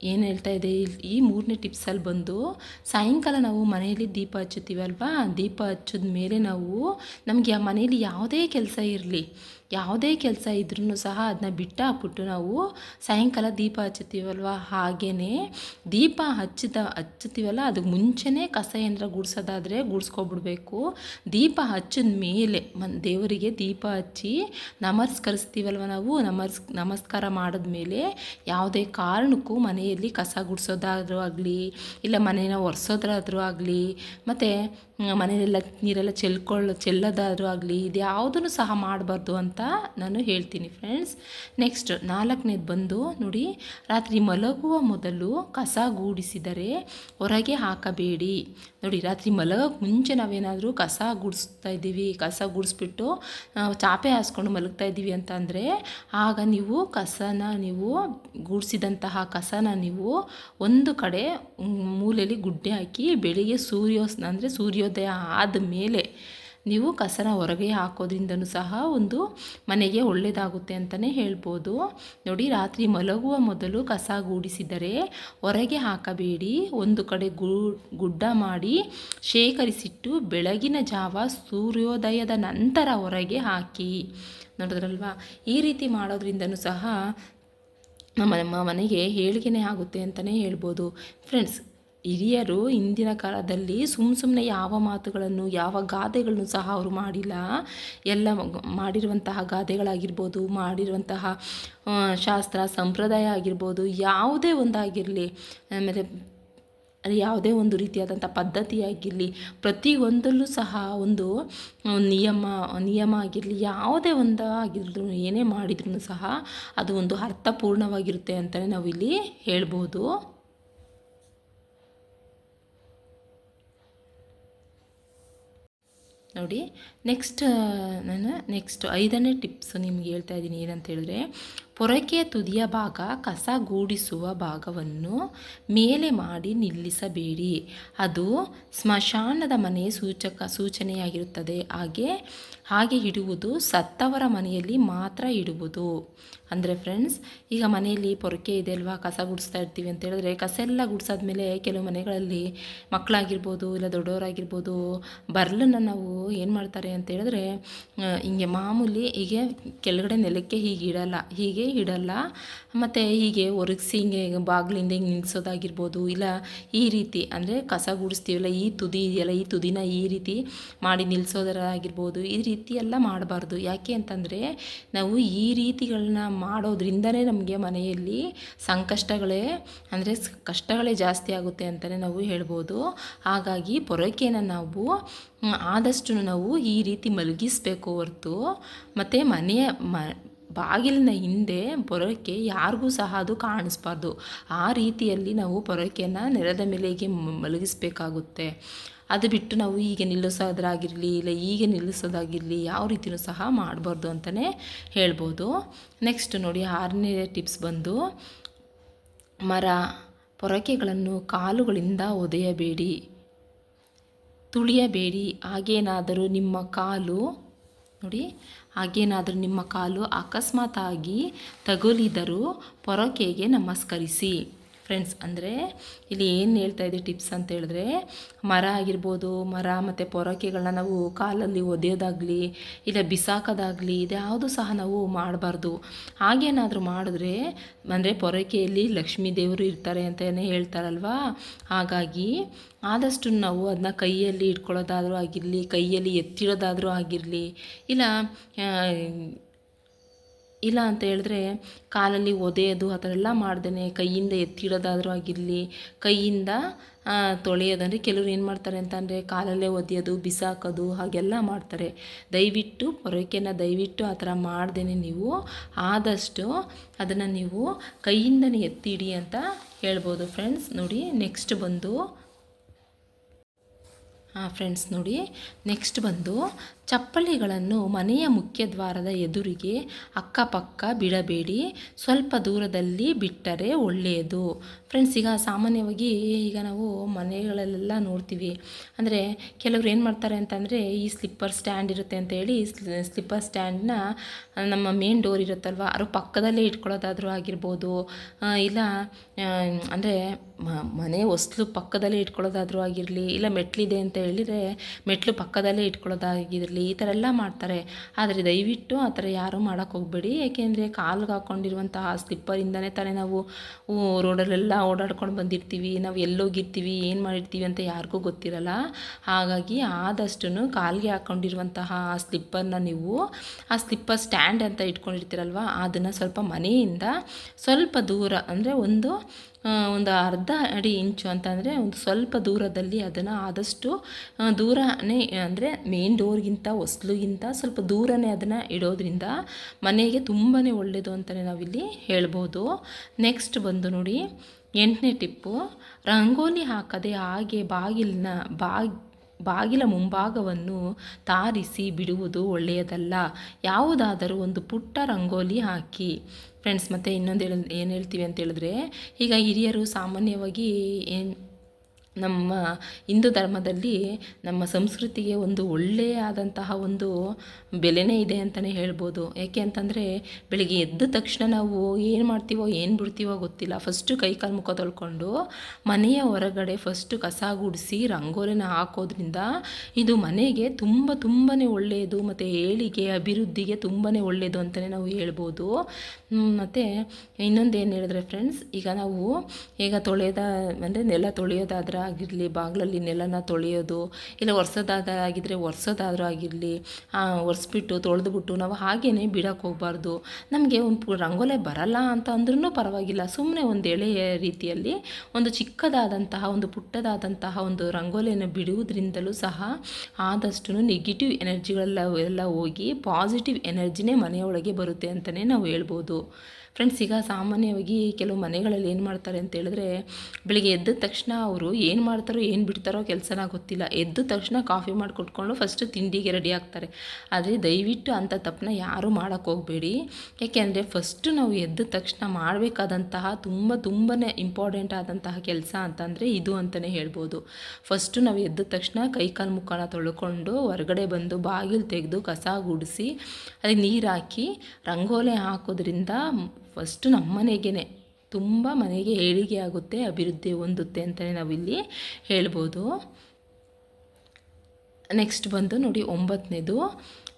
ಏನು ಹೇಳ್ತಾ ಇದೆ ಈ ಮೂರನೇ ಟಿಪ್ಸಲ್ಲಿ ಬಂದು ಸಾಯಂಕಾಲ ನಾವು ಮನೆಯಲ್ಲಿ ದೀಪ ಹಚ್ಚುತ್ತೀವಲ್ವಾ? ದೀಪ ಹಚ್ಚಿದ ಮೇಲೆ ನಾವು ನಮಗೆ ಆ ಮನೇಲಿ ಯಾವುದೇ ಕೆಲಸ ಇರಲಿ. ಯಾವುದೇ ಕೆಲಸ ಇದ್ರೂ ಸಹ ಅದನ್ನ ಬಿಟ್ಟು ಹಾಕ್ಬಿಟ್ಟು ನಾವು ಸಾಯಂಕಾಲ ದೀಪ ಹಚ್ಚುತ್ತೀವಲ್ವ? ಹಾಗೆಯೇ ದೀಪ ಹಚ್ಚಿದ, ಹಚ್ಚುತ್ತೀವಲ್ಲ, ಅದಕ್ಕೆ ಮುಂಚೆನೇ ಕಸ ಏನಾರ ಗುಡಿಸೋದಾದರೆ ಗುಡಿಸ್ಕೊಬಿಡ್ಬೇಕು. ದೀಪ ಹಚ್ಚಿದ ಮೇಲೆ ಮನ್, ದೇವರಿಗೆ ದೀಪ ಹಚ್ಚಿ ನಮಸ್ಕರಿಸ್ತೀವಲ್ವ ನಾವು? ನಮಸ್, ನಮಸ್ಕಾರ ಮಾಡಿದ್ಮೇಲೆ ಯಾವುದೇ ಕಾರಣಕ್ಕೂ ಮನೆಯಲ್ಲಿ ಕಸ ಗುಡಿಸೋದಾದ್ರೂ ಆಗಲಿ, ಇಲ್ಲ ಮನೇನ ಒರೆಸೋದ್ರಾದರೂ ಆಗಲಿ, ಮತ್ತು ಮನೆಯಲ್ಲೆಲ್ಲ ನೀರೆಲ್ಲ ಚೆಲ್ಕೊಳ್ಳೋ ಚೆಲ್ಲೋದಾದ್ರೂ ಆಗಲಿ ಇದು ಯಾವುದನ್ನು ಸಹ ಮಾಡಬಾರ್ದು ಅಂತ ನಾನು ಹೇಳ್ತೀನಿ ಫ್ರೆಂಡ್ಸ್ ನೆಕ್ಸ್ಟ್ ನಾಲ್ಕನೇದು ಬಂದು ನೋಡಿ, ರಾತ್ರಿ ಮಲಗುವ ಮೊದಲು ಕಸ ಗೂಡಿಸಿದರೆ ಹೊರಗೆ ಹಾಕಬೇಡಿ. ನೋಡಿ, ರಾತ್ರಿ ಮಲಗೋಕ್ಕೆ ಮುಂಚೆ ನಾವೇನಾದರೂ ಕಸ ಗುಡಿಸ್ತಾ ಇದ್ದೀವಿ, ಕಸ ಗುಡಿಸ್ಬಿಟ್ಟು ಚಾಪೆ ಹಾಸ್ಕೊಂಡು ಮಲಗ್ತಾ ಇದ್ದೀವಿ ಅಂತ ಅಂದರೆ, ಆಗ ನೀವು ಕಸನ ನೀವು ಗುಡಿಸಿದಂತಹ ಕಸನ ನೀವು ಒಂದು ಕಡೆ ಮೂಲೆಯಲ್ಲಿ ಗುಡ್ಡೆ ಹಾಕಿ, ಬೆಳಿಗ್ಗೆ ಸೂರ್ಯೋಸ್, ಅಂದರೆ ಸೂರ್ಯೋದಯ ಆದಮೇಲೆ ನೀವು ಕಸನ ಹೊರಗೆ ಹಾಕೋದ್ರಿಂದನೂ ಸಹ ಒಂದು ಮನೆಗೆ ಒಳ್ಳೆಯದಾಗುತ್ತೆ ಅಂತಲೇ ಹೇಳ್ಬೋದು. ನೋಡಿ, ರಾತ್ರಿ ಮಲಗುವ ಮೊದಲು ಕಸ ಗೂಡಿಸಿದರೆ ಹೊರಗೆ ಹಾಕಬೇಡಿ. ಒಂದು ಕಡೆ ಗುಡ್ಡ ಮಾಡಿ ಶೇಖರಿಸಿಟ್ಟು ಬೆಳಗಿನ ಜಾವ ಸೂರ್ಯೋದಯದ ನಂತರ ಹೊರಗೆ ಹಾಕಿ. ನೋಡಿದ್ರಲ್ವಾ? ಈ ರೀತಿ ಮಾಡೋದ್ರಿಂದನೂ ಸಹ ನಮ್ಮ ನಮ್ಮ ಮನೆಗೆ ಹೇಳಿಕೆನೇ ಆಗುತ್ತೆ ಅಂತಲೇ ಹೇಳ್ಬೋದು. ಫ್ರೆಂಡ್ಸ್ ಹಿರಿಯರು ಇಂದಿನ ಕಾಲದಲ್ಲಿ ಸುಮ್ಮ ಸುಮ್ಮನೆ ಯಾವ ಮಾತುಗಳನ್ನು, ಯಾವ ಗಾದೆಗಳನ್ನು ಸಹ ಅವರು ಮಾಡಿಲ್ಲ. ಎಲ್ಲ ಮಾಡಿರುವಂತಹ ಗಾದೆಗಳಾಗಿರ್ಬೋದು, ಮಾಡಿರುವಂತಹ ಶಾಸ್ತ್ರ, ಸಂಪ್ರದಾಯ ಆಗಿರ್ಬೋದು, ಯಾವುದೇ ಒಂದಾಗಿರಲಿ, ಆಮೇಲೆ ಯಾವುದೇ ಒಂದು ರೀತಿಯಾದಂಥ ಪದ್ಧತಿಯಾಗಿರಲಿ, ಪ್ರತಿಯೊಂದಲ್ಲೂ ಸಹ ಒಂದು ನಿಯಮ ನಿಯಮ ಆಗಿರಲಿ, ಯಾವುದೇ ಒಂದು ಆಗಿದ್ರು ಏನೇ ಮಾಡಿದ್ರು ಸಹ ಅದು ಒಂದು ಅರ್ಥಪೂರ್ಣವಾಗಿರುತ್ತೆ ಅಂತಲೇ ನಾವಿಲ್ಲಿ ಹೇಳ್ಬೋದು. ನೋಡಿ ನೆಕ್ಸ್ಟ್ ನಾನು ನೆಕ್ಸ್ಟ್ ಐದನೇ ಟಿಪ್ಸ್ ನಿಮ್ಗೆ ಹೇಳ್ತಾ ಇದ್ದೀನಿ ಏನಂತ ಹೇಳಿದ್ರೆ ಪೊರಕೆಯ ತುದಿಯ ಭಾಗ ಕಸ ಗೂಡಿಸುವ ಭಾಗವನ್ನು ಮೇಲೆ ಮಾಡಿ ನಿಲ್ಲಿಸಬೇಡಿ. ಅದು ಸ್ಮಶಾನದ ಮನೆಯ ಸೂಚಕ, ಸೂಚನೆಯಾಗಿರುತ್ತದೆ. ಹಾಗೆ ಹಾಗೆ ಇಡುವುದು ಸತ್ತವರ ಮನೆಯಲ್ಲಿ ಮಾತ್ರ ಇಡುವುದು. ಅಂದರೆ ಫ್ರೆಂಡ್ಸ್ ಈಗ ಮನೆಯಲ್ಲಿ ಪೊರಕೆ ಇದೆ ಅಲ್ವಾ? ಕಸ ಗುಡಿಸ್ತಾ ಇರ್ತೀವಿ ಅಂತ ಹೇಳಿದ್ರೆ ಕಸ ಎಲ್ಲ ಗುಡಿಸಾದ್ಮೇಲೆ ಕೆಲವು ಮನೆಗಳಲ್ಲಿ ಮಕ್ಕಳಾಗಿರ್ಬೋದು ಇಲ್ಲ ದೊಡ್ಡವರಾಗಿರ್ಬೋದು ಬರ್ಲನ್ನು ನಾವು ಏನು ಮಾಡ್ತಾರೆ ಅಂತ ಹೇಳಿದ್ರೆ ಹಿಂಗೆ ಮಾಮೂಲಿ ಹೀಗೆ ಕೆಳಗಡೆ ನೆಲಕ್ಕೆ ಹೀಗೆ ಇಡಲ್ಲ. ಹೀಗೆ ಇಡಲ್ಲ. ಮತ್ತು ಹೀಗೆ ಒರಗಿಸಿ ಹಿಂಗೆ ಬಾಗಿಲಿಂದ ಹಿಂಗೆ ನಿಲ್ಲಿಸೋದಾಗಿರ್ಬೋದು ಇಲ್ಲ ಈ ರೀತಿ ಅಂದರೆ ಕಸ ಗುಡಿಸ್ತೀವಲ್ಲ, ಈ ತುದಿ ಇದೆಯಲ್ಲ, ಈ ತುದಿನ ಈ ರೀತಿ ಮಾಡಿ ನಿಲ್ಲಿಸೋದರಾಗಿರ್ಬೋದು ಈ ರೀತಿ ಎಲ್ಲ ಮಾಡಬಾರ್ದು. ಯಾಕೆ ಅಂತಂದರೆ ನಾವು ಈ ರೀತಿಗಳನ್ನ ಮಾಡೋದ್ರಿಂದನೇ ನಮಗೆ ಮನೆಯಲ್ಲಿ ಸಂಕಷ್ಟಗಳೇ ಅಂದರೆ ಕಷ್ಟಗಳೇ ಜಾಸ್ತಿ ಆಗುತ್ತೆ ಅಂತಲೇ ನಾವು ಹೇಳ್ಬೋದು. ಹಾಗಾಗಿ ಪೊರಕೆನ ನಾವು ಆದಷ್ಟು ನಾವು ಈ ರೀತಿ ಮಲಗಿಸಬೇಕು ಹೊರತು, ಮತ್ತು ಮನೆಯ ಬಾಗಿಲಿನ ಹಿಂದೆ ಪೊರಕೆ ಯಾರಿಗೂ ಸಹ ಅದು ಕಾಣಿಸ್ಬಾರ್ದು. ಆ ರೀತಿಯಲ್ಲಿ ನಾವು ಪೊರಕೆಯನ್ನು ನೆಲದ ಮೇಲೆಗೆ ಮಲಗಿಸಬೇಕಾಗುತ್ತೆ. ಅದು ಬಿಟ್ಟು ನಾವು ಹೀಗೆ ನಿಲ್ಲಿಸೋದ್ರಾಗಿರಲಿ, ಇಲ್ಲ ಹೀಗೆ ನಿಲ್ಲಿಸೋದಾಗಿರಲಿ ಯಾವ ರೀತಿಯೂ ಸಹ ಮಾಡಬಾರ್ದು ಅಂತಲೇ ಹೇಳ್ಬೋದು. ನೆಕ್ಸ್ಟ್ ನೋಡಿ ಆರನೇ ಟಿಪ್ಸ್ ಬಂದು, ಮರ ಪೊರಕೆಗಳನ್ನು ಕಾಲುಗಳಿಂದ ಒದೆಯಬೇಡಿ. ತುಳಿಯಬೇಡಿ. ಹಾಗೇನಾದರೂ ನಿಮ್ಮ ಕಾಲು, ನೋಡಿ ಹಾಗೇನಾದರೂ ನಿಮ್ಮ ಕಾಲು ಅಕಸ್ಮಾತಾಗಿ ತಗುಲಿದರೂ ಪೊರಕೆಗೆ ನಮಸ್ಕರಿಸಿ. ಫ್ರೆಂಡ್ಸ್ ಅಂದರೆ ಇಲ್ಲಿ ಏನು ಹೇಳ್ತಾ ಇದೆ ಟಿಪ್ಸ್ ಅಂತ ಹೇಳಿದ್ರೆ, ಮರ ಆಗಿರ್ಬೋದು, ಮರ ಮತ್ತು ಪೊರಕೆಗಳನ್ನ ನಾವು ಕಾಲಲ್ಲಿ ಒದೆಯೋದಾಗಲಿ, ಇಲ್ಲ ಬಿಸಾಕೋದಾಗಲಿ, ಇದ್ಯಾವುದು ಸಹ ನಾವು ಮಾಡಬಾರ್ದು. ಹಾಗೇನಾದರೂ ಮಾಡಿದ್ರೆ, ಅಂದರೆ ಪೊರಕೆಯಲ್ಲಿ ಲಕ್ಷ್ಮೀ ದೇವರು ಇರ್ತಾರೆ ಅಂತಲೇ ಹೇಳ್ತಾರಲ್ವಾ? ಹಾಗಾಗಿ ಆದಷ್ಟು ನಾವು ಅದನ್ನ ಕೈಯಲ್ಲಿ ಇಟ್ಕೊಳ್ಳೋದಾದರೂ ಆಗಿರಲಿ, ಕೈಯಲ್ಲಿ ಎತ್ತಿಡೋದಾದರೂ ಆಗಿರಲಿ, ಇಲ್ಲ ಇಲ್ಲ ಅಂತ ಹೇಳಿದ್ರೆ ಕಾಲಲ್ಲಿ ಒದೆಯೋದು, ಆ ಥರ ಎಲ್ಲ ಮಾಡ್ದೇ ಕೈಯಿಂದ ಎತ್ತಿಡೋದಾದರೂ ಆಗಿರಲಿ, ಕೈಯಿಂದ ತೊಳೆಯೋದಂದರೆ ಕೆಲವ್ರು ಏನು ಮಾಡ್ತಾರೆ ಅಂತಂದರೆ ಕಾಲಲ್ಲೇ ಒದೆಯೋದು, ಬಿಸಾಕೋದು, ಹಾಗೆಲ್ಲ ಮಾಡ್ತಾರೆ. ದಯವಿಟ್ಟು ಪೊರಕೆನ ದಯವಿಟ್ಟು ಆ ಥರ ಮಾಡ್ದೇ ನೀವು. ಆದಷ್ಟು ಅದನ್ನು ನೀವು ಕೈಯಿಂದನೇ ಎತ್ತಿಡಿ ಅಂತ ಹೇಳ್ಬೋದು ಫ್ರೆಂಡ್ಸ್. ನೋಡಿ, ನೆಕ್ಸ್ಟ್ ಬಂದು ಹಾಂ ಫ್ರೆಂಡ್ಸ್ ನೋಡಿ, ನೆಕ್ಸ್ಟ್ ಬಂದು ಚಪ್ಪಲಿಗಳನ್ನು ಮನೆಯ ಮುಖ್ಯ ದ್ವಾರದ ಎದುರಿಗೆ ಅಕ್ಕಪಕ್ಕ ಬಿಡಬೇಡಿ, ಸ್ವಲ್ಪ ದೂರದಲ್ಲಿ ಬಿಟ್ಟರೆ ಒಳ್ಳೆಯದು. ಫ್ರೆಂಡ್ಸ್ ಈಗ ಸಾಮಾನ್ಯವಾಗಿ ಈಗ ನಾವು ಮನೆಗಳಲ್ಲೆಲ್ಲ ನೋಡ್ತೀವಿ. ಅಂದರೆ ಕೆಲವ್ರು ಏನು ಮಾಡ್ತಾರೆ ಅಂತಂದರೆ ಈ ಸ್ಲಿಪ್ಪರ್ ಸ್ಟ್ಯಾಂಡ್ ಇರುತ್ತೆ ಅಂತ ಹೇಳಿ ಸ್ಲಿಪ್ಪರ್ ಸ್ಟ್ಯಾಂಡ್ನ ನಮ್ಮ ಮೇನ್ ಡೋರ್ ಇರುತ್ತಲ್ವ ಅದ್ರ ಪಕ್ಕದಲ್ಲೇ ಇಟ್ಕೊಳ್ಳೋದಾದರೂ ಆಗಿರ್ಬೋದು. ಇಲ್ಲ ಅಂದರೆ ಮನೆ ಹೊಸ್ಲು ಪಕ್ಕದಲ್ಲೇ ಇಟ್ಕೊಳ್ಳೋದಾದರೂ ಆಗಿರಲಿ, ಇಲ್ಲ ಮೆಟ್ಲಿದೆ ಅಂತ ಹೇಳಿದರೆ ಮೆಟ್ಲು ಪಕ್ಕದಲ್ಲೇ ಇಟ್ಕೊಳ್ಳೋದಾಗಿರಲಿ ಈ ಥರ ಎಲ್ಲ ಮಾಡ್ತಾರೆ. ಆದರೆ ದಯವಿಟ್ಟು ಆ ಥರ ಯಾರೂ ಮಾಡೋಕ್ಕೆ ಹೋಗಬೇಡಿ. ಏಕೆಂದರೆ ಕಾಲ್ಗೆ ಹಾಕ್ಕೊಂಡಿರುವಂತಹ ಸ್ಲಿಪ್ಪರಿಂದನೇ ತಾನೇ ನಾವು ರೋಡಲ್ಲೆಲ್ಲ ಓಡಾಡ್ಕೊಂಡು ಬಂದಿರ್ತೀವಿ. ನಾವು ಎಲ್ಲೋಗಿರ್ತೀವಿ, ಏನು ಮಾಡಿರ್ತೀವಿ ಅಂತ ಯಾರಿಗೂ ಗೊತ್ತಿರಲ್ಲ. ಹಾಗಾಗಿ ಆದಷ್ಟು ಕಾಲಿಗೆ ಹಾಕ್ಕೊಂಡಿರುವಂತಹ ಆ ಸ್ಲಿಪ್ಪರ್ನ ನೀವು, ಆ ಸ್ಲಿಪ್ಪರ್ ಸ್ಟ್ಯಾಂಡ್ ಅಂತ ಇಟ್ಕೊಂಡಿರ್ತೀರಲ್ವ, ಅದನ್ನು ಸ್ವಲ್ಪ ಮನೆಯಿಂದ ಸ್ವಲ್ಪ ದೂರ, ಅಂದರೆ ಒಂದು ಒಂದು ಅರ್ಧ ಅಡಿ ಇಂಚು ಅಂತಂದರೆ ಒಂದು ಸ್ವಲ್ಪ ದೂರದಲ್ಲಿ ಅದನ್ನು ಆದಷ್ಟು ದೂರನೇ, ಅಂದರೆ ಮೇನ್ ಡೋರ್ಗಿಂತ ಹೊಸ್ಲುಗಿಂತ ಸ್ವಲ್ಪ ದೂರನೇ ಅದನ್ನು ಇಡೋದ್ರಿಂದ ಮನೆಗೆ ತುಂಬಾ ಒಳ್ಳೆಯದು ಅಂತಲೇ ನಾವಿಲ್ಲಿ ಹೇಳ್ಬೋದು. ನೆಕ್ಸ್ಟ್ ಬಂದು ನೋಡಿ, ಎಂಟನೇ ಟಿಪ್ಪು, ರಂಗೋಲಿ ಹಾಕದೆ ಹಾಗೆ ಬಾಗಿಲಿನ, ಬಾಗಿ ಬಾಗಿಲ ಮುಂಭಾಗವನ್ನು ತಾರಿಸಿ ಬಿಡುವುದು ಒಳ್ಳೆಯದಲ್ಲ. ಯಾವುದಾದರೂ ಒಂದು ಪುಟ್ಟ ರಂಗೋಲಿ ಹಾಕಿ. ಫ್ರೆಂಡ್ಸ್, ಮತ್ತು ಇನ್ನೊಂದು ಹೇಳ ಏನು ಹೇಳ್ತೀವಿ ಅಂತ ಹೇಳಿದ್ರೆ, ಈಗ ಹಿರಿಯರು ಸಾಮಾನ್ಯವಾಗಿ ಏನು ನಮ್ಮ ಹಿಂದೂ ಧರ್ಮದಲ್ಲಿ ನಮ್ಮ ಸಂಸ್ಕೃತಿಗೆ ಒಂದು ಒಳ್ಳೆಯ ಆದಂತಹ ಒಂದು ಬೆಲೆನೇ ಇದೆ ಅಂತಲೇ ಹೇಳ್ಬೋದು. ಏಕೆ ಅಂತಂದರೆ ಬೆಳಿಗ್ಗೆ ಎದ್ದ ತಕ್ಷಣ ನಾವು ಏನು ಮಾಡ್ತೀವೋ, ಏನು ಬಿಡ್ತೀವೋ ಗೊತ್ತಿಲ್ಲ. ಫಸ್ಟು ಕೈ ಕಾಲು ಮುಖ ತೊಳ್ಕೊಂಡು ಮನೆಯ ಹೊರಗಡೆ ಫಸ್ಟು ಕಸ ಗುಡಿಸಿ ರಂಗೋಲಿನ ಹಾಕೋದ್ರಿಂದ ಇದು ಮನೆಗೆ ತುಂಬ ತುಂಬಾ ಒಳ್ಳೆಯದು ಮತ್ತು ಏಳಿಗೆ, ಅಭಿವೃದ್ಧಿಗೆ ತುಂಬಾ ಒಳ್ಳೆಯದು ಅಂತಲೇ ನಾವು ಹೇಳ್ಬೋದು. ಮತ್ತು ಇನ್ನೊಂದು ಏನು ಹೇಳಿದ್ರೆ ಫ್ರೆಂಡ್ಸ್ ಈಗ ನಾವು ಈಗ ತೊಳೆಯೋದ ಅಂದರೆ ನೆಲ ತೊಳೆಯೋದಾದ್ರೆ ಆಗಿರಲಿ, ಬಾಗಿಲಲ್ಲಿ ನೆಲನ ತೊಳೆಯೋದು, ಇಲ್ಲ ಒರೆಸೋದಾದಾಗಿದ್ದರೆ ಒರೆಸೋದಾದರೂ ಆಗಿರಲಿ ಒರೆಸ್ಬಿಟ್ಟು, ತೊಳೆದ್ಬಿಟ್ಟು ನಾವು ಹಾಗೇ ಬಿಡೋಕ್ಕೆ ಹೋಗಬಾರ್ದು. ನಮಗೆ ಒಂದು ರಂಗೋಲೆ ಬರಲ್ಲ ಅಂತ ಅಂದ್ರೂ ಪರವಾಗಿಲ್ಲ. ಸುಮ್ಮನೆ ಒಂದು ಎಳೆಯ ರೀತಿಯಲ್ಲಿ ಒಂದು ಚಿಕ್ಕದಾದಂತಹ, ಒಂದು ಪುಟ್ಟದಾದಂತಹ ಒಂದು ರಂಗೋಲಿಯನ್ನು ಬಿಡುವುದರಿಂದಲೂ ಸಹ ಆದಷ್ಟು ನೆಗೆಟಿವ್ ಎನರ್ಜಿಗಳೆಲ್ಲ ಎಲ್ಲ ಹೋಗಿ ಪಾಸಿಟಿವ್ ಎನರ್ಜಿನೇ ಮನೆಯೊಳಗೆ ಬರುತ್ತೆ ಅಂತಲೇ ನಾವು ಹೇಳ್ಬೋದು. ಫ್ರೆಂಡ್ಸ್ ಈಗ ಸಾಮಾನ್ಯವಾಗಿ ಕೆಲವು ಮನೆಗಳಲ್ಲಿ ಏನು ಮಾಡ್ತಾರೆ ಅಂತ ಹೇಳಿದ್ರೆ, ಬೆಳಿಗ್ಗೆ ಎದ್ದ ತಕ್ಷಣ ಅವರು ಏನು ಮಾಡ್ತಾರೋ, ಏನು ಬಿಡ್ತಾರೋ ಕೆಲಸನ ಗೊತ್ತಿಲ್ಲ. ಎದ್ದ ತಕ್ಷಣ ಕಾಫಿ ಮಾಡಿ ಕೊಟ್ಕೊಂಡು ಫಸ್ಟು ತಿಂಡಿಗೆ ರೆಡಿ ಆಗ್ತಾರೆ. ಆದರೆ ದಯವಿಟ್ಟು ಅಂಥ ತಪ್ಪನ್ನ ಯಾರೂ ಹೋಗಬೇಡಿ. ಯಾಕೆಂದರೆ ಫಸ್ಟು ನಾವು ಎದ್ದ ತಕ್ಷಣ ಮಾಡಬೇಕಾದಂತಹ ತುಂಬ ತುಂಬಾ ಇಂಪಾರ್ಟೆಂಟ್ ಆದಂತಹ ಕೆಲಸ ಅಂತಂದರೆ ಇದು ಅಂತಲೇ ಹೇಳ್ಬೋದು. ಫಸ್ಟು ನಾವು ಎದ್ದ ತಕ್ಷಣ ಕೈಕಾಲು ಮುಖನ ತೊಳ್ಕೊಂಡು ಹೊರಗಡೆ ಬಂದು ಬಾಗಿಲು ತೆಗೆದು ಕಸ ಗುಡಿಸಿ ಅದಕ್ಕೆ ನೀರು ಹಾಕಿ, ರಂಗೋಲೆ ಹಾಕೋದ್ರಿಂದ ಫಸ್ಟು ನಮ್ಮ ಮನೆಗೇ ತುಂಬ ಮನೆಗೆ ಏಳಿಗೆ ಆಗುತ್ತೆ, ಅಭಿವೃದ್ಧಿ ಹೊಂದುತ್ತೆ ಅಂತಲೇ ನಾವಿಲ್ಲಿ ಹೇಳ್ಬೋದು. ನೆಕ್ಸ್ಟ್ ಬಂದು ನೋಡಿ ಒಂಬತ್ತನೇದು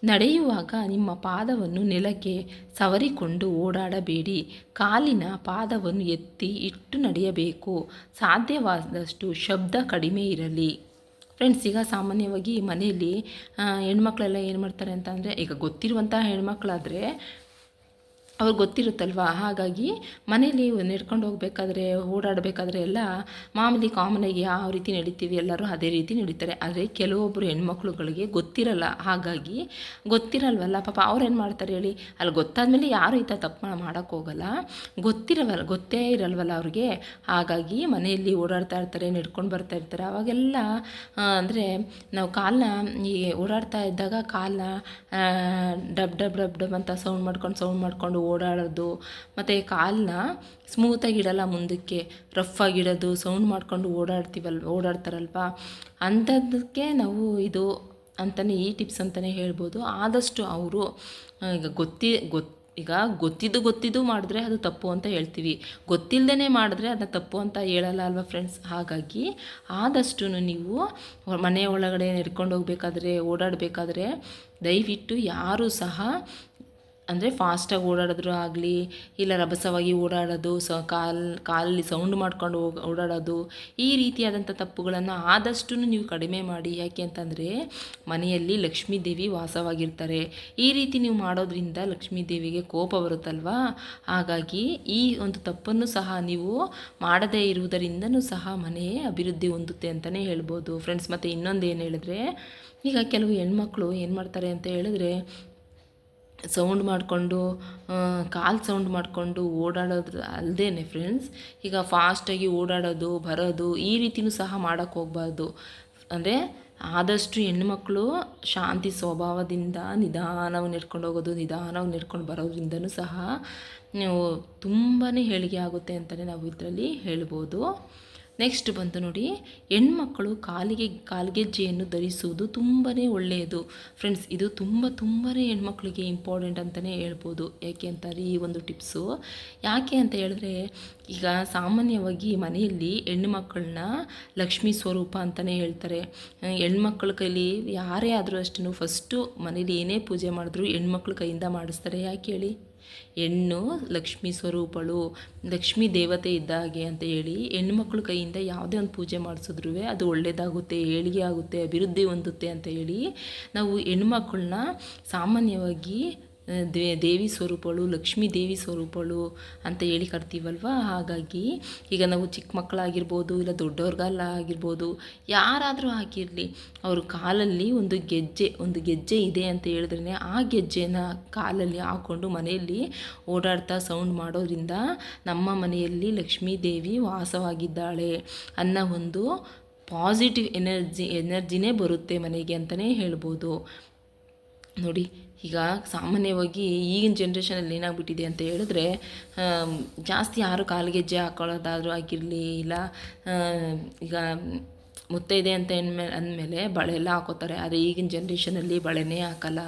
ನಡೆಯುವಾಗ ನಿಮ್ಮ ಪಾದವನ್ನು ನೆಲಕ್ಕೆ ಸವರಿಕೊಂಡು ಓಡಾಡಬೇಡಿ. ಕಾಲಿನ ಪಾದವನ್ನು ಎತ್ತಿ ಇಟ್ಟು ನಡೆಯಬೇಕು. ಸಾಧ್ಯವಾದಷ್ಟು ಶಬ್ದ ಕಡಿಮೆ ಇರಲಿ. ಫ್ರೆಂಡ್ಸ್ ಈಗ ಸಾಮಾನ್ಯವಾಗಿ ಮನೆಯಲ್ಲಿ ಹೆಣ್ಮಕ್ಳೆಲ್ಲ ಏನು ಮಾಡ್ತಾರೆ ಅಂತಂದರೆ ಈಗ ಗೊತ್ತಿರುವಂಥ ಹೆಣ್ಮಕ್ಳಾದರೆ ಅವ್ರಿಗೆ ಗೊತ್ತಿರುತ್ತಲ್ವ? ಹಾಗಾಗಿ ಮನೇಲಿ ನಡ್ಕೊಂಡು ಹೋಗಬೇಕಾದ್ರೆ, ಓಡಾಡಬೇಕಾದ್ರೆ ಎಲ್ಲ ಮಾಮೂಲಿ ಕಾಮನಾಗಿ ಯಾವ ರೀತಿ ನಡೀತೀವಿ ಎಲ್ಲರೂ ಅದೇ ರೀತಿ ನಡೀತಾರೆ. ಆದರೆ ಕೆಲವೊಬ್ಬರು ಹೆಣ್ಮಕ್ಳುಗಳಿಗೆ ಗೊತ್ತಿರಲ್ಲ. ಹಾಗಾಗಿ ಗೊತ್ತಿರಲ್ವಲ್ಲ? ಪಾಪ ಅವ್ರು ಏನು ಮಾಡ್ತಾರೆ ಹೇಳಿ? ಅಲ್ಲಿ ಗೊತ್ತಾದಮೇಲೆ ಯಾರು ಈ ಥರ ತಪ್ಪು ಮಾಡೋಕ್ಕೋಗಲ್ಲ ಗೊತ್ತಿರವಲ್ಲ ಗೊತ್ತೇ ಇರಲ್ವಲ್ಲ ಅವ್ರಿಗೆ. ಹಾಗಾಗಿ ಮನೆಯಲ್ಲಿ ಓಡಾಡ್ತಾ ಇರ್ತಾರೆ, ನಡ್ಕೊಂಡು ಬರ್ತಾ ಇರ್ತಾರೆ. ಅವಾಗೆಲ್ಲ ಅಂದರೆ ನಾವು ಕಾಲನ್ನ ಈ ಓಡಾಡ್ತಾ ಇದ್ದಾಗ ಕಾಲನ್ನ ಡಬ್ ಡಬ್ ಡಬ್ ಡಬ್ ಅಂತ ಸೌಂಡ್ ಮಾಡ್ಕೊಂಡು ಸೌಂಡ್ ಮಾಡ್ಕೊಂಡು ಓಡಾಡೋದು, ಮತ್ತು ಕಾಲನ್ನ ಸ್ಮೂತಾಗಿ ಇಡಲ್ಲ ಮುಂದಕ್ಕೆ ರಫ್ ಆಗಿಡೋದು ಸೌಂಡ್ ಮಾಡ್ಕೊಂಡು ಓಡಾಡ್ತೀವಲ್, ಓಡಾಡ್ತಾರಲ್ವ? ಅಂಥದ್ದಕ್ಕೆ ನಾವು ಇದು ಅಂತಲೇ ಈ ಟಿಪ್ಸ್ ಅಂತಲೇ ಹೇಳ್ಬೋದು. ಆದಷ್ಟು ಅವರು ಈಗ ಗೊತ್ತಿ ಗೊತ್ತು ಈಗ ಗೊತ್ತಿದ್ದು ಗೊತ್ತಿದ್ದು ಮಾಡಿದ್ರೆ ಅದು ತಪ್ಪು ಅಂತ ಹೇಳ್ತೀವಿ. ಗೊತ್ತಿಲ್ಲದೇ ಮಾಡಿದ್ರೆ ಅದನ್ನ ತಪ್ಪು ಅಂತ ಹೇಳಲ್ಲ ಅಲ್ವಾ ಫ್ರೆಂಡ್ಸ್ ಹಾಗಾಗಿ ಆದಷ್ಟು ನೀವು ಮನೆ ಒಳಗಡೆ ನಡ್ಕೊಂಡು ಹೋಗಬೇಕಾದ್ರೆ, ಓಡಾಡಬೇಕಾದ್ರೆ ದಯವಿಟ್ಟು ಯಾರೂ ಸಹ ಅಂದರೆ ಫಾಸ್ಟಾಗಿ ಓಡಾಡಿದ್ರು ಆಗಲಿ, ಇಲ್ಲ ರಭಸವಾಗಿ ಓಡಾಡೋದು, ಸ ಕಾಲು, ಕಾಲಲ್ಲಿ ಸೌಂಡ್ ಮಾಡ್ಕೊಂಡು ಹೋಗಿ, ಓಡಾಡೋದು, ಈ ರೀತಿಯಾದಂಥ ತಪ್ಪುಗಳನ್ನು ಆದಷ್ಟು ನೀವು ಕಡಿಮೆ ಮಾಡಿ. ಯಾಕೆ ಅಂತಂದರೆ, ಮನೆಯಲ್ಲಿ ಲಕ್ಷ್ಮೀ ದೇವಿ ವಾಸವಾಗಿರ್ತಾರೆ. ಈ ರೀತಿ ನೀವು ಮಾಡೋದ್ರಿಂದ ಲಕ್ಷ್ಮೀ ದೇವಿಗೆ ಕೋಪ ಬರುತ್ತಲ್ವಾ? ಹಾಗಾಗಿ ಈ ಒಂದು ತಪ್ಪನ್ನು ಸಹ ನೀವು ಮಾಡದೇ ಇರುವುದರಿಂದನೂ ಸಹ ಮನೆಯೇ ಅಭಿವೃದ್ಧಿ ಹೊಂದುತ್ತೆ ಅಂತಲೇ ಹೇಳ್ಬೋದು. ಫ್ರೆಂಡ್ಸ್ ಮತ್ತು ಇನ್ನೊಂದು ಏನು ಹೇಳಿದ್ರೆ, ಈಗ ಕೆಲವು ಹೆಣ್ಮಕ್ಳು ಏನು ಮಾಡ್ತಾರೆ ಅಂತ ಹೇಳಿದ್ರೆ ಸೌಂಡ್ ಮಾಡಿಕೊಂಡು ಕಾಲು ಸೌಂಡ್ ಮಾಡಿಕೊಂಡು ಓಡಾಡೋದು ಅಲ್ಲದೇ ಫ್ರೆಂಡ್ಸ್ ಈಗ ಫಾಸ್ಟಾಗಿ ಓಡಾಡೋದು, ಬರೋದು ಈ ರೀತಿಯೂ ಸಹ ಮಾಡೋಕ್ಕೆ ಹೋಗ್ಬಾರ್ದು. ಅಂದರೆ ಆದಷ್ಟು ಹೆಣ್ಮಕ್ಳು ಶಾಂತಿ ಸ್ವಭಾವದಿಂದ ನಿಧಾನವಾಗಿ ನಡ್ಕೊಂಡು ಹೋಗೋದು, ನಿಧಾನವಾಗಿ ನಡ್ಕೊಂಡು ಬರೋದ್ರಿಂದನೂ ಸಹ ನೀವು ತುಂಬಾ ಹೇಳಿಕೆ ಆಗುತ್ತೆ ಅಂತಲೇ ನಾವು ಇದರಲ್ಲಿ ಹೇಳ್ಬೋದು. ನೆಕ್ಸ್ಟ್ ಬಂತು ನೋಡಿ ಹೆಣ್ಮಕ್ಕಳು ಕಾಲಿಗೆ, ಕಾಲ್ಗೆಜ್ಜೆಯನ್ನು ಧರಿಸುವುದು ತುಂಬಾ ಒಳ್ಳೆಯದು. ಫ್ರೆಂಡ್ಸ್ ಇದು ತುಂಬ ತುಂಬಾ ಹೆಣ್ಮಕ್ಳಿಗೆ ಇಂಪಾರ್ಟೆಂಟ್ ಅಂತಲೇ ಹೇಳ್ಬೋದು. ಯಾಕೆ ಅಂತಾರೆ ಈ ಒಂದು ಟಿಪ್ಸು. ಯಾಕೆ ಅಂತ ಹೇಳಿದ್ರೆ, ಈಗ ಸಾಮಾನ್ಯವಾಗಿ ಮನೆಯಲ್ಲಿ ಹೆಣ್ಣುಮಕ್ಕಳನ್ನ ಲಕ್ಷ್ಮೀ ಸ್ವರೂಪ ಅಂತಲೇ ಹೇಳ್ತಾರೆ. ಹೆಣ್ಮಕ್ಳ ಕೈಲಿ ಯಾರೇ ಆದರೂ ಅಷ್ಟೂ ಫಸ್ಟು ಮನೇಲಿ ಏನೇ ಪೂಜೆ ಮಾಡಿದ್ರು ಹೆಣ್ಮಕ್ಳ ಕೈಯಿಂದ ಮಾಡಿಸ್ತಾರೆ. ಯಾಕೆ ಹೇಳಿ? ಹೆಣ್ಣು ಲಕ್ಷ್ಮಿ ಸ್ವರೂಪಳು, ಲಕ್ಷ್ಮೀ ದೇವತೆ ಇದ್ದಾಗೆ ಅಂತ ಹೇಳಿ ಹೆಣ್ಣುಮಕ್ಳ ಕೈಯಿಂದ ಯಾವುದೇ ಒಂದು ಪೂಜೆ ಮಾಡಿಸಿದ್ರೂ ಅದು ಒಳ್ಳೆಯದಾಗುತ್ತೆ ಏಳಿಗೆ ಆಗುತ್ತೆ, ಅಭಿವೃದ್ಧಿ ಹೊಂದುತ್ತೆ ಅಂತ ಹೇಳಿ ನಾವು ಹೆಣ್ಮಕ್ಳನ್ನ ಸಾಮಾನ್ಯವಾಗಿ ದೇವಿ ಸ್ವರೂಪಳು, ಲಕ್ಷ್ಮೀ ದೇವಿ ಸ್ವರೂಪಳು ಅಂತ ಹೇಳಿ ಕರ್ತೀವಲ್ವ ಹಾಗಾಗಿ ಈಗ ನಾವು ಚಿಕ್ಕ ಮಕ್ಕಳಾಗಿರ್ಬೋದು ಇಲ್ಲ ದೊಡ್ಡವ್ರಿಗೆಲ್ಲ ಆಗಿರ್ಬೋದು ಯಾರಾದರೂ ಆಗಿರಲಿ, ಅವ್ರ ಕಾಲಲ್ಲಿ ಒಂದು ಗೆಜ್ಜೆ ಒಂದು ಗೆಜ್ಜೆ ಇದೆ ಅಂತ ಹೇಳಿದ್ರೆ ಆ ಗೆಜ್ಜೆನ ಕಾಲಲ್ಲಿ ಹಾಕ್ಕೊಂಡು ಮನೆಯಲ್ಲಿ ಓಡಾಡ್ತಾ ಸೌಂಡ್ ಮಾಡೋದ್ರಿಂದ ನಮ್ಮ ಮನೆಯಲ್ಲಿ ಲಕ್ಷ್ಮೀ ದೇವಿ ವಾಸವಾಗಿದ್ದಾಳೆ ಅನ್ನೋ ಒಂದು ಪಾಸಿಟಿವ್ ಎನರ್ಜಿ ಎನರ್ಜಿನೇ ಬರುತ್ತೆ ಮನೆಗೆ ಅಂತಲೇ ಹೇಳ್ಬೋದು. ನೋಡಿ ಈಗ ಸಾಮಾನ್ಯವಾಗಿ ಈಗಿನ ಜನ್ರೇಷನಲ್ಲಿ ಏನಾಗ್ಬಿಟ್ಟಿದೆ ಅಂತ ಹೇಳಿದ್ರೆ ಜಾಸ್ತಿ ಯಾರು ಕಾಲ್ಗೆಜ್ಜೆ ಹಾಕೊಳ್ಳೋದಾದರೂ ಆಗಿರಲಿ ಇಲ್ಲ ಈಗ ಮುತ್ತೈದೆ ಅಂತ ಅಂದ್ಮೇಲೆ ಅಂದಮೇಲೆ ಬಳೆ ಎಲ್ಲ ಹಾಕೋತಾರೆ. ಆದರೆ ಈಗಿನ ಜನ್ರೇಷನಲ್ಲಿ ಬಳೆನೇ ಹಾಕಲ್ಲ.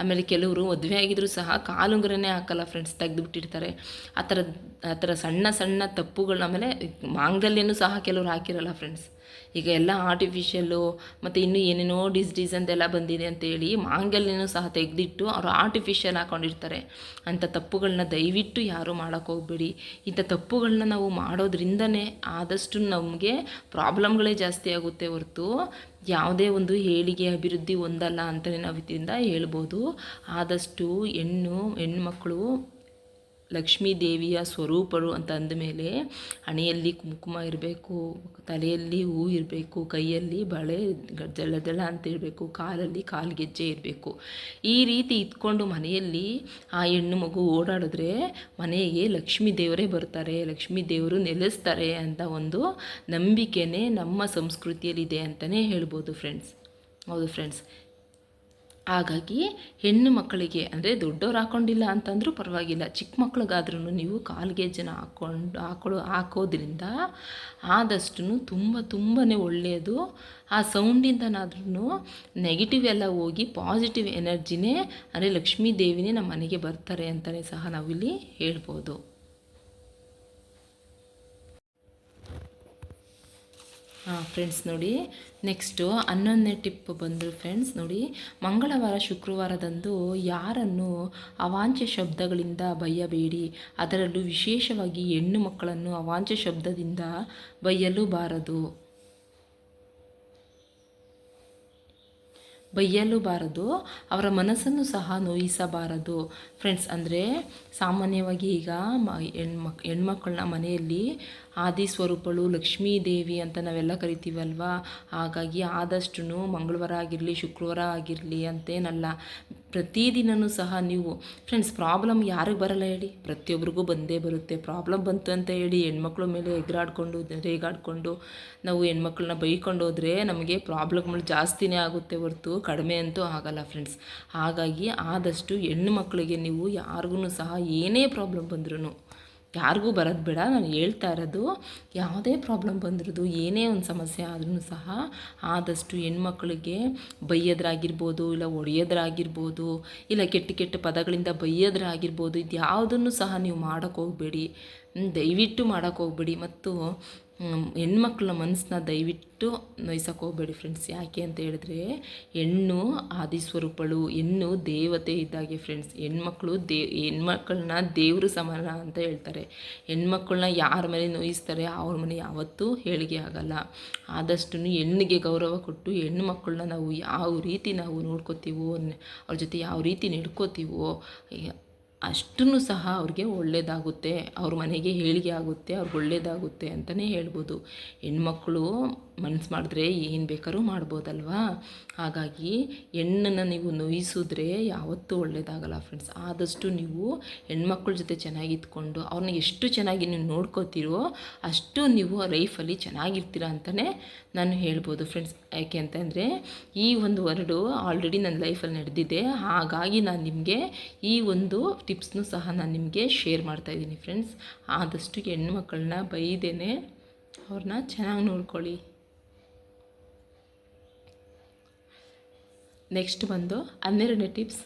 ಆಮೇಲೆ ಕೆಲವರು ಮದುವೆ ಆಗಿದ್ರು ಸಹ ಕಾಲುಂಗ್ರನೇ ಹಾಕಲ್ಲ ಫ್ರೆಂಡ್ಸ್ ತೆಗೆದುಬಿಟ್ಟಿರ್ತಾರೆ. ಆ ಥರ ಆ ಥರ ಸಣ್ಣ ಸಣ್ಣ ತಪ್ಪುಗಳು ಆಮೇಲೆ ಮಾಂಗಲ್ಯನೂ ಸಹ ಕೆಲವರು ಹಾಕಿರಲ್ಲ ಫ್ರೆಂಡ್ಸ್ ಈಗ ಎಲ್ಲ ಆರ್ಟಿಫಿಷಿಯಲ್ಲು ಮತ್ತು ಇನ್ನೂ ಏನೇನೋ ಡಿಸ್ ಅಂತೆಲ್ಲ ಬಂದಿದೆ ಅಂತೇಳಿ ಮಾಂಗಲ್ಯನೂ ಸಹ ತೆಗೆದಿಟ್ಟು ಅವರು ಆರ್ಟಿಫಿಷಿಯಲ್ ಹಾಕೊಂಡಿರ್ತಾರೆ. ಅಂಥ ತಪ್ಪುಗಳನ್ನ ದಯವಿಟ್ಟು ಯಾರೂ ಮಾಡೋಕ್ಕೆ ಹೋಗ್ಬೇಡಿ. ಇಂಥ ತಪ್ಪುಗಳನ್ನ ನಾವು ಮಾಡೋದ್ರಿಂದನೇ ಆದಷ್ಟು ನಮಗೆ ಪ್ರಾಬ್ಲಮ್ಗಳೇ ಜಾಸ್ತಿ ಆಗುತ್ತೆ ಹೊರತು ಯಾವುದೇ ಒಂದು ಹೇಳಿಗೆ ಅಭಿವೃದ್ಧಿ ಹೊಂದಲ್ಲ ಅಂತಲೇ ನಾವು ಇದರಿಂದ ಹೇಳ್ಬೋದು. ಆದಷ್ಟು ಹೆಣ್ಣು, ಹೆಣ್ಮಕ್ಳು ಲಕ್ಷ್ಮೀ ದೇವಿಯ ಸ್ವರೂಪರು ಅಂತ ಅಂದಮೇಲೆ ಹಣೆಯಲ್ಲಿ ಕುಂಕುಮ ಇರಬೇಕು, ತಲೆಯಲ್ಲಿ ಹೂ ಇರಬೇಕು, ಕೈಯಲ್ಲಿ ಬಳೆ ಜಳ ಜಳ ಅಂತ ಇರಬೇಕು, ಕಾಲಲ್ಲಿ ಕಾಲ್ಗೆಜ್ಜೆ ಇರಬೇಕು. ಈ ರೀತಿ ಇದ್ಕೊಂಡು ಮನೆಯಲ್ಲಿ ಆ ಹೆಣ್ಣು ಮಗು ಓಡಾಡಿದ್ರೆ ಮನೆಗೆ ಲಕ್ಷ್ಮೀ ದೇವರೇ ಬರ್ತಾರೆ, ಲಕ್ಷ್ಮೀ ದೇವರು ನೆಲೆಸ್ತಾರೆ ಅಂತ ಒಂದು ನಂಬಿಕೆನೇ ನಮ್ಮ ಸಂಸ್ಕೃತಿಯಲ್ಲಿದೆ ಅಂತಲೇ ಹೇಳ್ಬೋದು ಫ್ರೆಂಡ್ಸ್ ಹೌದು ಫ್ರೆಂಡ್ಸ್ ಹಾಗಾಗಿ ಹೆಣ್ಣು ಮಕ್ಕಳಿಗೆ ಅಂದರೆ ದೊಡ್ಡವ್ರು ಹಾಕ್ಕೊಂಡಿಲ್ಲ ಅಂತಂದರೂ ಪರವಾಗಿಲ್ಲ, ಚಿಕ್ಕ ಮಕ್ಳಿಗಾದ್ರೂ ನೀವು ಕಾಲ್ಗೆಜ್ಜೆನ ಹಾಕ್ಕೊಂಡು ಹಾಕೊಳ್ಳೋ ಹಾಕೋದ್ರಿಂದ ಆದಷ್ಟು ತುಂಬ ತುಂಬಾ ಒಳ್ಳೆಯದು. ಆ ಸೌಂಡಿಂದನಾದ್ರೂ ನೆಗೆಟಿವ್ ಎಲ್ಲ ಹೋಗಿ ಪಾಸಿಟಿವ್ ಎನರ್ಜಿನೇ ಅಂದರೆ ಲಕ್ಷ್ಮೀ ದೇವಿನೇ ನಮ್ಮ ಮನೆಗೆ ಬರ್ತಾರೆ ಅಂತಲೇ ಸಹ ನಾವಿಲ್ಲಿ ಹೇಳ್ಬೋದು. ಫ್ರೆಂಡ್ಸ್ ನೋಡಿ. ನೆಕ್ಸ್ಟು ಹನ್ನೊಂದನೇ ಟಿಪ್ ಬಂದರು ಫ್ರೆಂಡ್ಸ್ ನೋಡಿ. ಮಂಗಳವಾರ, ಶುಕ್ರವಾರದಂದು ಯಾರನ್ನು ಅವಾಂಚ್ಯ ಶಬ್ದಗಳಿಂದ ಬೈಯಬೇಡಿ, ಅದರಲ್ಲೂ ವಿಶೇಷವಾಗಿ ಹೆಣ್ಣು ಮಕ್ಕಳನ್ನು ಅವಾಂಚ್ಯ ಶಬ್ದದಿಂದ ಬೈಯಲು ಬಾರದು ಬೈಯಲು ಬಾರದು ಅವರ ಮನಸ್ಸನ್ನು ಸಹ ನೋಯಿಸಬಾರದು. ಫ್ರೆಂಡ್ಸ್ ಅಂದರೆ ಸಾಮಾನ್ಯವಾಗಿ ಈಗ ಮ, ಹೆಣ್ಮಕ್, ಹೆಣ್ಮಕ್ಳನ್ನ ಮನೆಯಲ್ಲಿ ಆದಿ ಸ್ವರೂಪಳು ಲಕ್ಷ್ಮೀ ದೇವಿ ಅಂತ ನಾವೆಲ್ಲ ಕರಿತೀವಲ್ವ? ಹಾಗಾಗಿ ಆದಷ್ಟು ಮಂಗಳವಾರ ಆಗಿರಲಿ, ಶುಕ್ರವಾರ ಆಗಿರಲಿ ಅಂತೇನಲ್ಲ. ಪ್ರತಿದಿನವೂ ಸಹ ನೀವು ಫ್ರೆಂಡ್ಸ್ ಪ್ರಾಬ್ಲಮ್ ಯಾರಿಗೆ ಬರಲ್ಲ ಹೇಳಿ. ಪ್ರತಿಯೊಬ್ಬರಿಗೂ ಬಂದೇ ಬರುತ್ತೆ. ಪ್ರಾಬ್ಲಮ್ ಬಂತು ಅಂತ ಹೇಳಿ ಹೆಣ್ಮಕ್ಳ ಮೇಲೆ ಎಗರಾಡ್ಕೊಂಡು, ರೇಗಾಡ್ಕೊಂಡು, ನಾವು ಹೆಣ್ಮಕ್ಳನ್ನ ಬೈಕೊಂಡು ಹೋದರೆ ನಮಗೆ ಪ್ರಾಬ್ಲಮ್ಗಳು ಜಾಸ್ತಿನೇ ಆಗುತ್ತೆ ಹೊರತು, ಕಡಿಮೆ ಅಂತೂ ಆಗಲ್ಲ ಫ್ರೆಂಡ್ಸ್ ಹಾಗಾಗಿ ಆದಷ್ಟು ಹೆಣ್ಣು ಮಕ್ಕಳಿಗೆ ನೀವು ಯಾರಿಗೂ ಸಹ ಏನೇ ಪ್ರಾಬ್ಲಮ್ ಬಂದ್ರೂ ಯಾರಿಗೂ ಬರೋದು ಬೇಡ. ನಾನು ಹೇಳ್ತಾ ಇರೋದು, ಯಾವುದೇ ಪ್ರಾಬ್ಲಮ್ ಬಂದಿರೋದು, ಏನೇ ಒಂದು ಸಮಸ್ಯೆ ಆದ್ರೂ ಸಹ ಆದಷ್ಟು ಹೆಣ್ಮಕ್ಳಿಗೆ ಬೈಯೋದ್ರಾಗಿರ್ಬೋದು, ಇಲ್ಲ ಒಡೆಯೋದ್ರಾಗಿರ್ಬೋದು ಇಲ್ಲ ಕೆಟ್ಟ ಕೆಟ್ಟ ಪದಗಳಿಂದ ಬೈಯೋದ್ರಾಗಿರ್ಬೋದು ಇದು ಯಾವುದನ್ನು ಸಹ ನೀವು ಮಾಡೋಕ್ಕೆ ಹೋಗಬೇಡಿ. ದಯವಿಟ್ಟು ಮಾಡೋಕ್ಕೆ ಹೋಗಬೇಡಿ. ಮತ್ತು ಹೆಣ್ಮಕ್ಳ ಮನಸ್ಸನ್ನ ದಯವಿಟ್ಟು ನೋಯ್ಸಕ್ಕೆ ಹೋಗಬೇಡಿ ಫ್ರೆಂಡ್ಸ್ ಯಾಕೆ ಅಂತ ಹೇಳಿದ್ರೆ, ಹೆಣ್ಣು ಆದಿಸ್ವರೂಪಳು ಹೆಣ್ಣು ದೇವತೆ ಇದ್ದಾಗೆ ಫ್ರೆಂಡ್ಸ್ ಹೆಣ್ಮಕ್ಳು ದೇ, ಹೆಣ್ಮಕ್ಳನ್ನ ದೇವರು ಸಮಾನ ಅಂತ ಹೇಳ್ತಾರೆ. ಹೆಣ್ಮಕ್ಳನ್ನ ಯಾರ ಮನೆ ನೋಯಿಸ್ತಾರೆ, ಅವ್ರ ಮನೆ ಯಾವತ್ತೂ ಹೇಳಿಗೆ ಆಗಲ್ಲ. ಆದಷ್ಟು ಹೆಣ್ಣಿಗೆ ಗೌರವ ಕೊಟ್ಟು ಹೆಣ್ಣು ಮಕ್ಕಳನ್ನ ನಾವು ಯಾವ ರೀತಿ ನಾವು ನೋಡ್ಕೋತೀವೋ, ಅವ್ರ ಜೊತೆ ಯಾವ ರೀತಿ ನಡ್ಕೋತೀವೋ ಅಷ್ಟೂ ಸಹ ಅವ್ರಿಗೆ ಒಳ್ಳೆಯದಾಗುತ್ತೆ ಅವ್ರ ಮನೆಗೆ ಹೇಳಿಗೆ ಆಗುತ್ತೆ, ಅವ್ರಿಗೆ ಒಳ್ಳೆಯದಾಗುತ್ತೆ ಅಂತಲೇ ಹೇಳ್ಬೋದು. ಹೆಣ್ಮಕ್ಳು ಮನ್ಸು ಮಾಡಿದ್ರೆ ಏನು ಬೇಕಾದ್ರೂ ಮಾಡ್ಬೋದಲ್ವಾ? ಹಾಗಾಗಿ ಹೆಣ್ಣನ್ನು ನೀವು ನೋಯಿಸಿದ್ರೆ ಯಾವತ್ತೂ ಒಳ್ಳೇದಾಗಲ್ಲ ಫ್ರೆಂಡ್ಸ್ ಆದಷ್ಟು ನೀವು ಹೆಣ್ಮಕ್ಳ ಜೊತೆ ಚೆನ್ನಾಗಿ ಇದ್ಕೊಂಡು, ಅವ್ರನ್ನ ಎಷ್ಟು ಚೆನ್ನಾಗಿ ನೀವು ನೋಡ್ಕೋತೀರೋ ಅಷ್ಟು ನೀವು ಲೈಫಲ್ಲಿ ಚೆನ್ನಾಗಿರ್ತೀರ ಅಂತಲೇ ನಾನು ಹೇಳ್ಬೋದು ಫ್ರೆಂಡ್ಸ್ ಯಾಕೆ ಅಂತಂದರೆ ಈ ಒಂದು ವರ್ಡು ಆಲ್ರೆಡಿ ನನ್ನ ಲೈಫಲ್ಲಿ ನಡೆದಿದೆ. ಹಾಗಾಗಿ ನಾನು ನಿಮಗೆ ಈ ಒಂದು ಟಿಪ್ಸ್ನು ಸಹ ನಾನು ನಿಮಗೆ ಶೇರ್ ಮಾಡ್ತಾಯಿದ್ದೀನಿ ಫ್ರೆಂಡ್ಸ್. ಆದಷ್ಟು ಮಕ್ಕಳನ್ನ ಬೈದೇನೆ ಅವ್ರನ್ನ ಚೆನ್ನಾಗಿ ನೋಡ್ಕೊಳ್ಳಿ. ನೆಕ್ಸ್ಟ್ ಬಂದು ಹನ್ನೆರಡನೇ ಟಿಪ್ಸ್.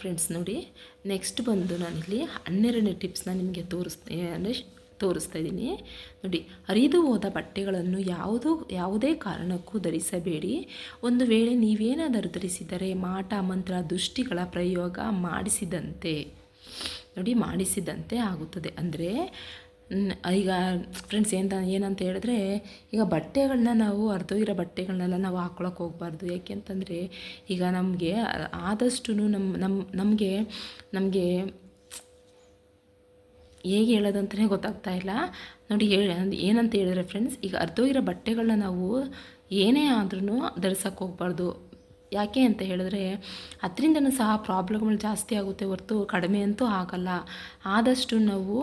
ಫ್ರೆಂಡ್ಸ್ ನೋಡಿ, ನೆಕ್ಸ್ಟ್ ಬಂದು ನಾನಿಲ್ಲಿ ಹನ್ನೆರಡನೇ ಟಿಪ್ಸ್ನ ನಿಮಗೆ ತೋರಿಸ್ತೀನಿ ಅಂದರೆ ತೋರಿಸ್ತಾ ಇದ್ದೀನಿ ನೋಡಿ ಹರಿದು ಹೋದ ಬಟ್ಟೆಗಳನ್ನು ಯಾವುದೋ, ಯಾವುದೇ ಕಾರಣಕ್ಕೂ ಧರಿಸಬೇಡಿ. ಒಂದು ವೇಳೆ ನೀವೇನಾದರೂ ಧರಿಸಿದರೆ ಮಾಟ, ಮಂತ್ರ, ದೃಷ್ಟಿಗಳ ಪ್ರಯೋಗ ಮಾಡಿಸಿದಂತೆ, ನೋಡಿ, ಮಾಡಿಸಿದಂತೆ ಆಗುತ್ತದೆ. ಅಂದರೆ ಈಗ ಫ್ರೆಂಡ್ಸ್ ಏನು, ಏನಂತ ಹೇಳಿದ್ರೆ, ಈಗ ಬಟ್ಟೆಗಳನ್ನ ನಾವು ಅರ್ಧೋಗಿರೋ ಬಟ್ಟೆಗಳನ್ನೆಲ್ಲ ನಾವು ಹಾಕ್ಕೊಳಕ್ಕೆ ಹೋಗ್ಬಾರ್ದು. ಯಾಕೆ ಅಂತಂದರೆ, ಈಗ ನಮಗೆ ಆದಷ್ಟು ನಮ್ಮ ನಮ್ಮ ನಮಗೆ ನಮಗೆ ಹೇಗೆ ಹೇಳೋದಂತಲೇ ಗೊತ್ತಾಗ್ತಾ ಇಲ್ಲ. ನೋಡಿ, ಹೇಳಿ ಏನಂತ ಹೇಳಿದ್ರೆ ಫ್ರೆಂಡ್ಸ್ ಈಗ ಅರ್ಧೋಗಿರೋ ಬಟ್ಟೆಗಳನ್ನ ನಾವು ಏನೇ ಆದ್ರೂ ಧರಿಸೋಕ್ಕೆ ಹೋಗ್ಬಾರ್ದು. ಯಾಕೆ ಅಂತ ಹೇಳಿದ್ರೆ, ಅದರಿಂದನೂ ಸಹ ಪ್ರಾಬ್ಲಮ್ಗಳು ಜಾಸ್ತಿ ಆಗುತ್ತೆ ಹೊರತು ಕಡಿಮೆ ಅಂತೂ ಆಗಲ್ಲ. ಆದಷ್ಟು ನಾವು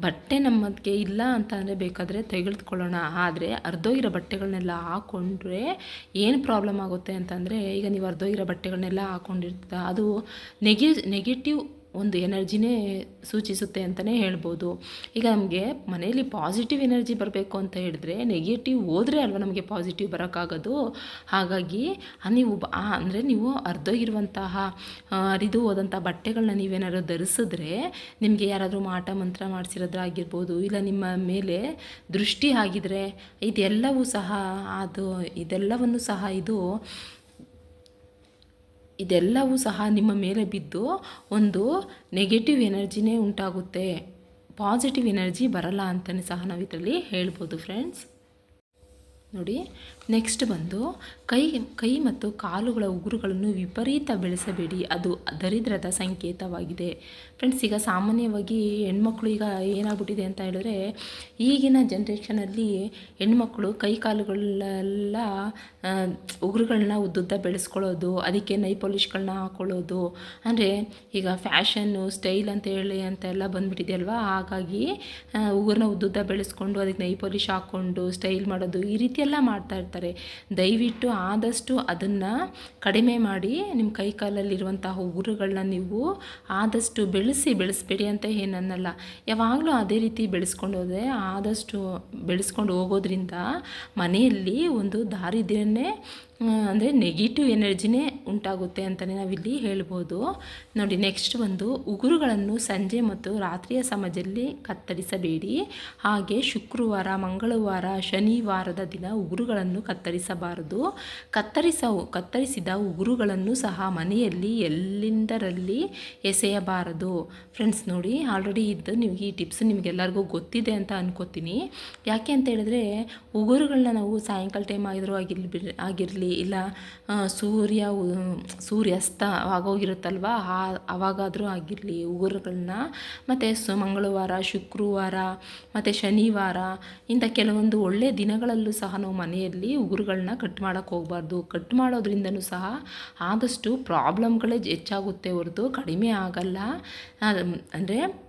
ಬಟ್ಟೆ ನಮ್ಮದಕ್ಕೆ ಇಲ್ಲ ಅಂತ ಅಂದರೆ ಬೇಕಾದರೆ ತೆಗೆದುಕೊಳ್ಳೋಣ. ಆದರೆ ಅರ್ಧೋಗಿರೋ ಬಟ್ಟೆಗಳನ್ನೆಲ್ಲ ಹಾಕ್ಕೊಂಡ್ರೆ ಏನು ಪ್ರಾಬ್ಲಮ್ ಆಗುತ್ತೆ ಅಂತಂದರೆ, ಈಗ ನೀವು ಅರ್ಧೋಗಿರೋ ಬಟ್ಟೆಗಳನ್ನೆಲ್ಲ ಹಾಕ್ಕೊಂಡಿರ್ತೀರ ಅದು ನೆಗೆ ನೆಗೆಟಿವ್ ಒಂದು ಎನರ್ಜಿನೇ ಸೂಚಿಸುತ್ತೆ ಅಂತಲೇ ಹೇಳ್ಬೋದು. ಈಗ ನಮಗೆ ಮನೆಯಲ್ಲಿ ಪಾಸಿಟಿವ್ ಎನರ್ಜಿ ಬರಬೇಕು ಅಂತ ಹೇಳಿದ್ರೆ ನೆಗೆಟಿವ್ ಹೋದರೆ ಅಲ್ವಾ ನಮಗೆ ಪಾಸಿಟಿವ್ ಬರೋಕ್ಕಾಗೋದು? ಹಾಗಾಗಿ ನೀವು ಅಂದರೆ ನೀವು ಅರ್ಧೋಗಿರುವಂತಹ ಹರಿದು ಹೋದಂಥ ಬಟ್ಟೆಗಳನ್ನ ನೀವೇನಾದ್ರು ಧರಿಸಿದ್ರೆ ನಿಮಗೆ ಯಾರಾದರೂ ಮಾಟ ಮಂತ್ರ ಮಾಡಿಸಿರೋದ್ರಾಗಿರ್ಬೋದು ಇಲ್ಲ ನಿಮ್ಮ ಮೇಲೆ ದೃಷ್ಟಿ ಆಗಿದ್ರೆ ಇದೆಲ್ಲವೂ ಸಹ, ಅದು ಇದೆಲ್ಲವನ್ನು ಸಹ ಇದು ಇದೆಲ್ಲವೂ ಸಹ ನಿಮ್ಮ ಮೇಲೆ ಬಿದ್ದು ಒಂದು ನೆಗೆಟಿವ್ ಎನರ್ಜಿನೇ ಉಂಟಾಗುತ್ತೆ. ಪಾಸಿಟಿವ್ ಎನರ್ಜಿ ಬರಲ್ಲ ಅಂತಲೇ ಸಹ ನಾವು ಇದರಲ್ಲಿ ಹೇಳ್ಬೋದು ಫ್ರೆಂಡ್ಸ್ ನೋಡಿ ನೆಕ್ಸ್ಟ್ ಬಂದು, ಕೈ ಕೈ ಮತ್ತು ಕಾಲುಗಳ ಉಗುರುಗಳನ್ನು ವಿಪರೀತ ಬೆಳೆಸಬೇಡಿ. ಅದು ದರಿದ್ರದ ಸಂಕೇತವಾಗಿದೆ. ಫ್ರೆಂಡ್ಸ್ ಈಗ ಸಾಮಾನ್ಯವಾಗಿ ಹೆಣ್ಮಕ್ಳು ಈಗ ಏನಾಗ್ಬಿಟ್ಟಿದೆ ಅಂತ ಹೇಳಿದ್ರೆ, ಈಗಿನ ಜನ್ರೇಷನಲ್ಲಿ ಹೆಣ್ಮಕ್ಳು ಕೈ ಕಾಲುಗಳೆಲ್ಲ ಉಗುರುಗಳನ್ನ ಉದ್ದುದ್ದ ಬೆಳೆಸ್ಕೊಳ್ಳೋದು, ಅದಕ್ಕೆ ನೈ ಪಾಲಿಷ್ಗಳನ್ನ ಹಾಕ್ಕೊಳ್ಳೋದು ಅಂದರೆ ಈಗ ಫ್ಯಾಷನ್ನು ಸ್ಟೈಲ್ ಅಂತ ಹೇಳಿ ಅಂತೆಲ್ಲ ಬಂದ್ಬಿಟ್ಟಿದೆ ಅಲ್ವಾ? ಹಾಗಾಗಿ ಉಗುರನ್ನ ಉದ್ದುದ್ದ ಬೆಳೆಸ್ಕೊಂಡು, ಅದಕ್ಕೆ ನೈ ಪಾಲಿಷ್ ಹಾಕ್ಕೊಂಡು ಸ್ಟೈಲ್ ಮಾಡೋದು ಈ ರೀತಿ ಎಲ್ಲ ಮಾಡ್ತಾ ಇರ್ತಾರೆ. ದಯವಿಟ್ಟು ಆದಷ್ಟು ಅದನ್ನು ಕಡಿಮೆ ಮಾಡಿ ನಿಮ್ಮ ಕೈ ಕಾಲಲ್ಲಿರುವಂತಹ ಉಗುರುಗಳನ್ನ ನೀವು ಆದಷ್ಟು ಬೆಳೆಸಿ, ಬೆಳೆಸ್ಬೇಡಿ ಅಂತ ಏನನ್ನಲ್ಲ ಯಾವಾಗಲೂ ಅದೇ ರೀತಿ ಬೆಳೆಸ್ಕೊಂಡು ಹೋದರೆ, ಆದಷ್ಟು ಬೆಳೆಸ್ಕೊಂಡು ಹೋಗೋದ್ರಿಂದ ಮನೆಯಲ್ಲಿ ಒಂದು ದಾರಿದ್ರ್ಯನೇ ಅಂದರೆ ನೆಗೆಟಿವ್ ಎನರ್ಜಿನೇ ಉಂಟಾಗುತ್ತೆ ಅಂತಲೇ ನಾವಿಲ್ಲಿ ಹೇಳ್ಬೋದು. ನೋಡಿ ನೆಕ್ಸ್ಟ್ ಒಂದು ಉಗುರುಗಳನ್ನು ಸಂಜೆ ಮತ್ತು ರಾತ್ರಿಯ ಸಮಯದಲ್ಲಿ ಕತ್ತರಿಸಬೇಡಿ. ಹಾಗೆ ಶುಕ್ರವಾರ, ಮಂಗಳವಾರ, ಶನಿವಾರದ ದಿನ ಉಗುರುಗಳನ್ನು ಕತ್ತರಿಸಬಾರದು. ಕತ್ತರಿಸ ಕತ್ತರಿಸಿದ ಉಗುರುಗಳನ್ನು ಸಹ ಮನೆಯಲ್ಲಿ ಎಲ್ಲಿಂದರಲ್ಲಿ ಎಸೆಯಬಾರದು. ಫ್ರೆಂಡ್ಸ್ ನೋಡಿ ಆಲ್ರೆಡಿ ಇದ್ದು ನಿಮಗೆ ಈ ಟಿಪ್ಸ್ ನಿಮಗೆಲ್ಲರಿಗೂ ಗೊತ್ತಿದೆ ಅಂತ ಅನ್ಕೋತೀನಿ. ಯಾಕೆ ಅಂತ ಹೇಳಿದ್ರೆ, ಉಗುರುಗಳನ್ನ ನಾವು ಸಾಯಂಕಾಲ ಟೈಮ್ ಆಗಿದ್ರು ಆಗಿರ್ಲಿ ಆಗಿರಲಿ ಇಲ್ಲ ಸೂರ್ಯ ಸೂರ್ಯಾಸ್ತ ಆಗೋಗಿರುತ್ತಲ್ವ? ಆ, ಅವಾಗಾದರೂ ಆಗಿರಲಿ ಉಗುರುಗಳನ್ನ ಮತ್ತು ಸ, ಮಂಗಳವಾರ, ಶುಕ್ರವಾರ, ಮತ್ತು ಶನಿವಾರ, ಇಂಥ ಕೆಲವೊಂದು ಒಳ್ಳೆಯ ದಿನಗಳಲ್ಲೂ ಸಹ ನಾವು ಮನೆಯಲ್ಲಿ ಉಗುರುಗಳನ್ನ ಕಟ್ ಮಾಡೋಕ್ಕೆ ಹೋಗಬಾರ್ದು. ಕಟ್ ಮಾಡೋದ್ರಿಂದನೂ ಸಹ ಆದಷ್ಟು ಪ್ರಾಬ್ಲಮ್ಗಳೇ ಹೆಚ್ಚಾಗುತ್ತೆ ಹೊರತು, ಕಡಿಮೆ ಆಗಲ್ಲ. ಅಂದರೆ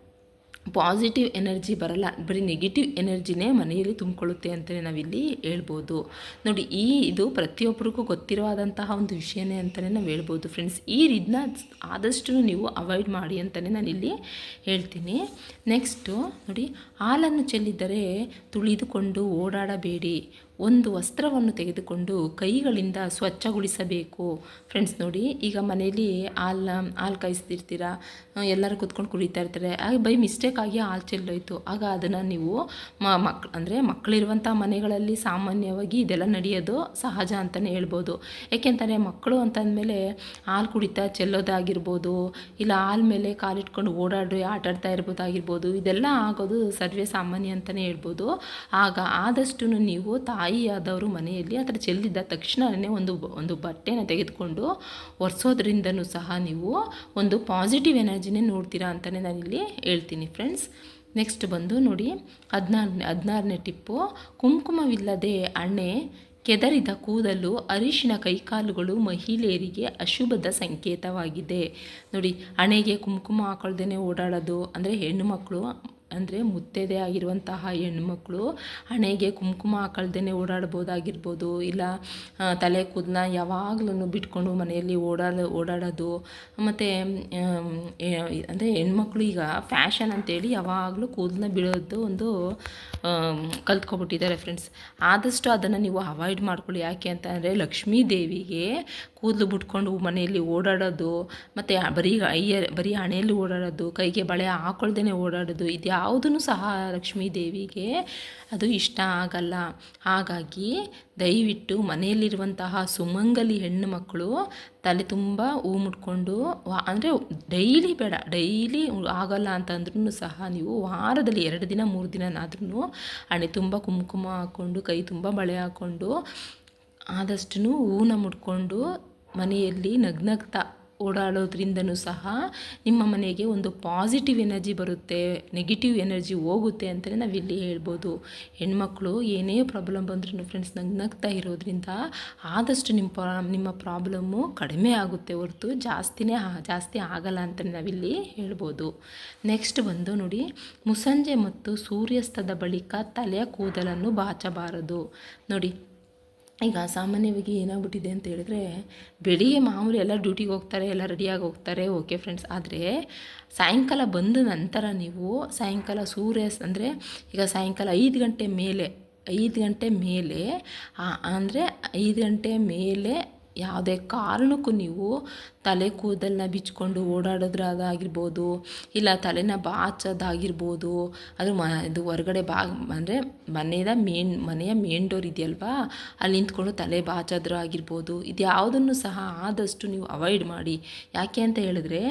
ಪಾಸಿಟಿವ್ ಎನರ್ಜಿ ಬರಲ್ಲ, ಬರೀ ನೆಗೆಟಿವ್ ಎನರ್ಜಿನೇ ಮನೆಯಲ್ಲಿ ತುಂಬಿಕೊಳ್ಳುತ್ತೆ ಅಂತಲೇ ನಾವಿಲ್ಲಿ ಹೇಳ್ಬೋದು. ನೋಡಿ, ಈ ಇದು ಪ್ರತಿಯೊಬ್ಬರಿಗೂ ಗೊತ್ತಿರುವಾದಂತಹ ಒಂದು ವಿಷಯನೇ ಅಂತಲೇ ನಾವು ಹೇಳ್ಬೋದು. ಫ್ರೆಂಡ್ಸ್ ಈ ಇದನ್ನ ಆದಷ್ಟು ನೀವು ಅವಾಯ್ಡ್ ಮಾಡಿ ಅಂತಲೇ ನಾನಿಲ್ಲಿ ಹೇಳ್ತೀನಿ. ನೆಕ್ಸ್ಟು ನೋಡಿ, ಹಾಲನ್ನು ಚೆಲ್ಲಿದ್ದರೆ ತುಳಿದುಕೊಂಡು ಓಡಾಡಬೇಡಿ. ಒಂದು ವಸ್ತ್ರವನ್ನು ತೆಗೆದುಕೊಂಡು ಕೈಗಳಿಂದ ಸ್ವಚ್ಛಗೊಳಿಸಬೇಕು. ಫ್ರೆಂಡ್ಸ್ ನೋಡಿ, ಈಗ ಮನೇಲಿ ಹಾಲು ಹಾಲು ಕಾಯಿಸ್ತಿರ್ತೀರ? ಎಲ್ಲರೂ ಕುತ್ಕೊಂಡು ಕುಡಿತಾ ಇರ್ತಾರೆ. ಆಗ ಬೈ ಮಿಸ್ಟೇಕ್ ಆಗಿ ಹಾಲು ಚೆಲ್ಲೋಯ್ತು. ಆಗ ಅದನ್ನು ನೀವು ಮಕ್, ಅಂದರೆ ಮಕ್ಕಳಿರುವಂಥ ಮನೆಗಳಲ್ಲಿ ಸಾಮಾನ್ಯವಾಗಿ ಇದೆಲ್ಲ ನಡೆಯೋದು ಸಹಜ ಅಂತಲೇ ಹೇಳ್ಬೋದು. ಯಾಕೆಂತಾರೆ ಮಕ್ಕಳು ಅಂತಂದಮೇಲೆ ಹಾಲು ಕುಡಿತಾ ಚೆಲ್ಲೋದಾಗಿರ್ಬೋದು, ಇಲ್ಲ ಹಾಲ್ ಮೇಲೆ ಕಾಲಿಟ್ಕೊಂಡು ಓಡಾಡಿ ಆಟಾಡ್ತಾ ಇರ್ಬೋದಾಗಿರ್ಬೋದು, ಇದೆಲ್ಲ ಆಗೋದು ಸರ್ವೇ ಸಾಮಾನ್ಯ ಅಂತಲೇ ಹೇಳ್ಬೋದು. ಆಗ ಆದಷ್ಟು ನೀವು ತಾಯಿಯಾದವರು ಮನೆಯಲ್ಲಿ ಅದರ ಚೆಲ್ಲಿದ್ದ ತಕ್ಷಣವೇ ಒಂದು ಒಂದು ಬಟ್ಟೆನ ತೆಗೆದುಕೊಂಡು ಒರೆಸೋದ್ರಿಂದನೂ ಸಹ ನೀವು ಒಂದು ಪಾಸಿಟಿವ್ ಎನರ್ಜಿನೇ ನೋಡ್ತೀರಾ ಅಂತಲೇ ನಾನಿಲ್ಲಿ ಹೇಳ್ತೀನಿ ಫ್ರೆಂಡ್ಸ್. ನೆಕ್ಸ್ಟ್ ಬಂದು ನೋಡಿ ಹದಿನಾರನೇ ಹದಿನಾರನೇ ಟಿಪ್ಪು, ಕುಂಕುಮವಿಲ್ಲದೆ ಅಣ್ಣೆ ಕೆದರಿದ ಕೂದಲು, ಅರಿಶಿನ ಕೈಕಾಲುಗಳು ಮಹಿಳೆಯರಿಗೆ ಅಶುಭದ ಸಂಕೇತವಾಗಿದೆ. ನೋಡಿ ಹಣೆಗೆ ಕುಂಕುಮ ಹಾಕೊಳ್ದೇ ಓಡಾಡೋದು, ಅಂದರೆ ಹೆಣ್ಣು ಮಕ್ಕಳು ಅಂದರೆ ಮುತ್ತೈದೆ ಆಗಿರುವಂತಹ ಹೆಣ್ಮಕ್ಳು ಹಣೆಗೆ ಕುಂಕುಮ ಹಾಕಳ್ದೇ ಓಡಾಡ್ಬೋದಾಗಿರ್ಬೋದು, ಇಲ್ಲ ತಲೆ ಕೂದಲ ಯಾವಾಗ್ಲೂ ಬಿಟ್ಕೊಂಡು ಮನೆಯಲ್ಲಿ ಓಡಾಡ, ಓಡಾಡೋದು. ಮತ್ತು ಅಂದರೆ ಹೆಣ್ಮಕ್ಳು ಈಗ ಫ್ಯಾಷನ್ ಅಂತೇಳಿ ಯಾವಾಗಲೂ ಕೂದಲನ್ನ ಬಿಡೋದು ಒಂದು ಕಲ್ತ್ಕೊಬಿಟ್ಟಿದ್ದಾರೆ ಫ್ರೆಂಡ್ಸ್. ಆದಷ್ಟು ಅದನ್ನು ನೀವು ಅವಾಯ್ಡ್ ಮಾಡ್ಕೊಳ್ಳಿ. ಯಾಕೆ ಅಂತ ಅಂದರೆ ಲಕ್ಷ್ಮೀ ದೇವಿಗೆ ಕೂದಲು ಬಿಟ್ಕೊಂಡು ಮನೆಯಲ್ಲಿ ಓಡಾಡೋದು, ಮತ್ತು ಬರೀ ಐಯ ಬರೀ ಹಣೆಯಲ್ಲಿ ಓಡಾಡೋದು, ಕೈಗೆ ಬಳೆ ಹಾಕೊಳ್ದೇ ಓಡಾಡೋದು ಇದು ಯಾವುದೂ ಸಹ ಲಕ್ಷ್ಮೀ ದೇವಿಗೆ ಅದು ಇಷ್ಟ ಆಗಲ್ಲ. ಹಾಗಾಗಿ ದಯವಿಟ್ಟು ಮನೆಯಲ್ಲಿರುವಂತಹ ಸುಮಂಗಲಿ ಹೆಣ್ಣು ಮಕ್ಕಳು ತಲೆ ತುಂಬ ಹೂ ಮುಟ್ಕೊಂಡು ವಾ, ಅಂದರೆ ಡೈಲಿ ಬೇಡ, ಡೈಲಿ ಆಗಲ್ಲ ಅಂತಂದ್ರೂ ಸಹ ನೀವು ವಾರದಲ್ಲಿ ಎರಡು ದಿನ, ಮೂರು ದಿನನಾದ್ರೂ ಹಣೆ ತುಂಬ ಕುಂಕುಮ ಹಾಕ್ಕೊಂಡು, ಕೈ ತುಂಬ ಬಳೆ ಹಾಕ್ಕೊಂಡು ಆದಷ್ಟು ಹೂನ ಮುಟ್ಕೊಂಡು ಮನೆಯಲ್ಲಿ ನಗ್ನಗ್ತಾ ಓಡಾಡೋದ್ರಿಂದನೂ ಸಹ ನಿಮ್ಮ ಮನೆಗೆ ಒಂದು ಪಾಸಿಟಿವ್ ಎನರ್ಜಿ ಬರುತ್ತೆ ನೆಗೆಟಿವ್ ಎನರ್ಜಿ ಹೋಗುತ್ತೆ ಅಂತಲೇ ನಾವಿಲ್ಲಿ ಹೇಳ್ಬೋದು. ಹೆಣ್ಮಕ್ಳು ಏನೇ ಪ್ರಾಬ್ಲಮ್ ಬಂದ್ರೂ ಫ್ರೆಂಡ್ಸ್ ನಂಗೆ ನಗ್ತಾ ಇರೋದ್ರಿಂದ ಆದಷ್ಟು ನಿಮ್ಮ ಪ್ರಾ ನಿಮ್ಮ ಪ್ರಾಬ್ಲಮ್ಮು ಕಡಿಮೆ ಆಗುತ್ತೆ ಹೊರತು ಜಾಸ್ತಿನೇ ಜಾಸ್ತಿ ಆಗಲ್ಲ ಅಂತ ನಾವಿಲ್ಲಿ ಹೇಳ್ಬೋದು. ನೆಕ್ಸ್ಟ್ ಬಂದು ನೋಡಿ, ಮುಸಂಜೆ ಮತ್ತು ಸೂರ್ಯಾಸ್ತದ ಬಳಿಕ ತಲೆಯ ಕೂದಲನ್ನು ಬಾಚಬಾರದು. ನೋಡಿ ಈಗ ಸಾಮಾನ್ಯವಾಗಿ ಏನಾಗ್ಬಿಟ್ಟಿದೆ ಅಂತ ಹೇಳಿದ್ರೆ, ಬೆಳಿಗ್ಗೆ ಮಾಮೂಲಿ ಎಲ್ಲ ಡ್ಯೂಟಿಗೆ ಹೋಗ್ತಾರೆ ಎಲ್ಲ ರೆಡಿಯಾಗಿ ಹೋಗ್ತಾರೆ ಓಕೆ ಫ್ರೆಂಡ್ಸ್ ಆದರೆ ಸಾಯಂಕಾಲ ಬಂದ ನಂತರ ನೀವು ಸಾಯಂಕಾಲ ಸೂರ್ಯ ಅಂದರೆ ಈಗ ಸಾಯಂಕಾಲ ಐದು ಗಂಟೆ ಮೇಲೆ, ಐದು ಗಂಟೆ ಮೇಲೆ ಅಂದರೆ ಐದು ಗಂಟೆ ಮೇಲೆ ಯಾವುದೇ ಕಾರಣಕ್ಕೂ ನೀವು ತಲೆ ಕೂದಲನ್ನ ಬಿಚ್ಕೊಂಡು ಓಡಾಡೋದ್ರದಾಗಿರ್ಬೋದು ಇಲ್ಲ ತಲೆನ ಬಾಚೋದಾಗಿರ್ಬೋದು, ಅದು ಮ, ಇದು ಹೊರಗಡೆ ಬಾ ಅಂದರೆ ಮನೆಯ ಮೇನ್ ಮನೆಯ ಮೇನ್ ಡೋರ್ ಇದೆಯಲ್ವಾ? ಅಲ್ಲಿ ನಿಂತ್ಕೊಂಡು ತಲೆ ಬಾಚೋದ್ರ ಆಗಿರ್ಬೋದು ಇದು ಯಾವುದನ್ನು ಸಹ ಆದಷ್ಟು ನೀವು ಅವಾಯ್ಡ್ ಮಾಡಿ. ಯಾಕೆ ಅಂತ ಹೇಳಿದ್ರೆ,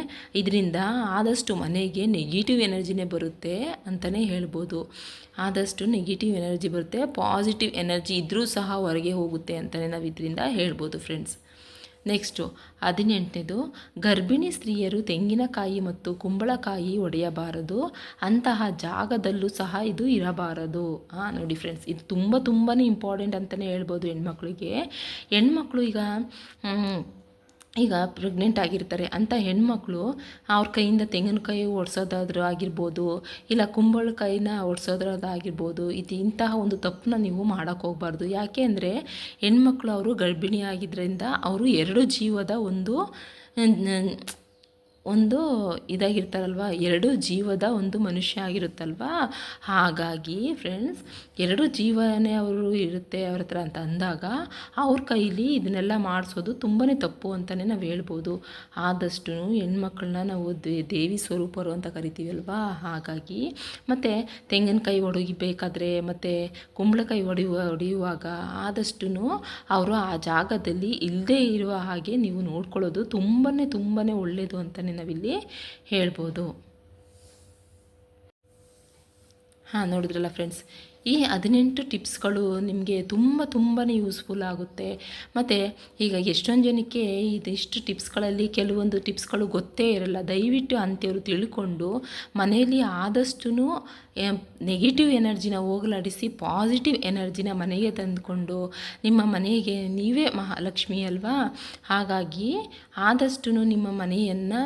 ಇದರಿಂದ ಆದಷ್ಟು ಮನೆಗೆ ನೆಗೆಟಿವ್ ಎನರ್ಜಿನೇ ಬರುತ್ತೆ ಅಂತಲೇ ಹೇಳ್ಬೋದು. ಆದಷ್ಟು ನೆಗೆಟಿವ್ ಎನರ್ಜಿ ಬರುತ್ತೆ ಪಾಸಿಟಿವ್ ಎನರ್ಜಿ ಇದ್ದರೂ ಸಹ ಹೊರಗೆ ಹೋಗುತ್ತೆ ಅಂತಲೇ ನಾವು ಇದರಿಂದ ಹೇಳ್ಬೋದು ಫ್ರೆಂಡ್ಸ್ ನೆಕ್ಸ್ಟು ಹದಿನೆಂಟನೇದು, ಗರ್ಭಿಣಿ ಸ್ತ್ರೀಯರು ತೆಂಗಿನಕಾಯಿ ಮತ್ತು ಕುಂಬಳಕಾಯಿ ಒಡೆಯಬಾರದು. ಅಂತಹ ಜಾಗದಲ್ಲೂ ಸಹ ಇದು ಇರಬಾರದು. ಹಾಂ ನೋಡಿ ಫ್ರೆಂಡ್ಸ್ ಇದು ತುಂಬ ತುಂಬಾ ಇಂಪಾರ್ಟೆಂಟ್ ಅಂತಲೇ ಹೇಳ್ಬೋದು ಹೆಣ್ಮಕ್ಳಿಗೆ. ಹೆಣ್ಮಕ್ಳು ಈಗ ಈಗ ಪ್ರೆಗ್ನೆಂಟ್ ಆಗಿರ್ತಾರೆ ಅಂಥ ಹೆಣ್ಮಕ್ಳು ಅವ್ರ ಕೈಯಿಂದ ತೆಂಗಿನಕಾಯಿ ಒಡ್ಸೋದಾದ್ರೂ ಆಗಿರ್ಬೋದು, ಇಲ್ಲ ಕುಂಬಳಕಾಯಿನ ಓಡಿಸೋದ್ರದ್ದಾಗಿರ್ಬೋದು ಇದು ಇಂತಹ ಒಂದು ತಪ್ಪನ್ನ ನೀವು ಮಾಡೋಕ್ಕೆ ಹೋಗ್ಬಾರ್ದು. ಯಾಕೆ ಅಂದರೆ ಹೆಣ್ಮಕ್ಳು ಅವರು ಗರ್ಭಿಣಿ ಆಗಿದ್ದರಿಂದ ಅವರು ಎರಡು ಜೀವದ ಒಂದು ಒಂದು ಇದಾಗಿರ್ತಾರಲ್ವ ಎರಡು ಜೀವದ ಒಂದು ಮನುಷ್ಯ ಆಗಿರುತ್ತಲ್ವ? ಹಾಗಾಗಿ ಫ್ರೆಂಡ್ಸ್ ಎರಡು ಜೀವನೇ ಅವರು ಇರುತ್ತೆ ಅವ್ರ ಹತ್ರ ಅಂತ ಅಂದಾಗ ಅವ್ರ ಕೈಲಿ ಇದನ್ನೆಲ್ಲ ಮಾಡಿಸೋದು ತುಂಬಾ ತಪ್ಪು ಅಂತಲೇ ನಾವು ಹೇಳ್ಬೋದು. ಆದಷ್ಟು ಹೆಣ್ಮಕ್ಳನ್ನ ನಾವು ದೇವಿ ಸ್ವರೂಪರು ಅಂತ ಕರಿತೀವಲ್ವಾ? ಹಾಗಾಗಿ ಮತ್ತು ತೆಂಗಿನಕಾಯಿ ಒಡಗಿಬೇಕಾದ್ರೆ ಮತ್ತು ಕುಂಬಳಕಾಯಿ ಒಡೆಯುವ ಹೊಡೆಯುವಾಗ ಆದಷ್ಟು ಅವರು ಆ ಜಾಗದಲ್ಲಿ ಇಲ್ಲದೇ ಇರುವ ಹಾಗೆ ನೀವು ನೋಡ್ಕೊಳ್ಳೋದು ತುಂಬಾ ತುಂಬಾ ಒಳ್ಳೆಯದು ಅಂತಲೇ ನಾವಿಲ್ಲಿ ಹೇಳ್ಬೋದು. ಹಾಂ, ನೋಡಿದ್ರಲ್ಲ ಫ್ರೆಂಡ್ಸ್ ಈ ಹದಿನೆಂಟು ಟಿಪ್ಸ್ಗಳು ನಿಮಗೆ ತುಂಬ ತುಂಬಾ ಯೂಸ್ಫುಲ್ ಆಗುತ್ತೆ. ಮತ್ತು ಈಗ ಎಷ್ಟೊಂದು ಜನಕ್ಕೆ ಇದಿಷ್ಟು ಟಿಪ್ಸ್ಗಳಲ್ಲಿ ಕೆಲವೊಂದು ಟಿಪ್ಸ್ಗಳು ಗೊತ್ತೇ ಇರಲ್ಲ. ದಯವಿಟ್ಟು ಅಂಥವ್ರು ತಿಳ್ಕೊಂಡು ಮನೆಯಲ್ಲಿ ಆದಷ್ಟು ನೆಗೆಟಿವ್ ಎನರ್ಜಿನ ಹೋಗಲಾಡಿಸಿ ಪಾಸಿಟಿವ್ ಎನರ್ಜಿನ ಮನೆಗೆ ತಂದುಕೊಂಡು ನಿಮ್ಮ ಮನೆಗೆ ನೀವೇ ಮಹಾಲಕ್ಷ್ಮಿ ಅಲ್ವಾ? ಹಾಗಾಗಿ ಆದಷ್ಟು ನಿಮ್ಮ ಮನೆಯನ್ನು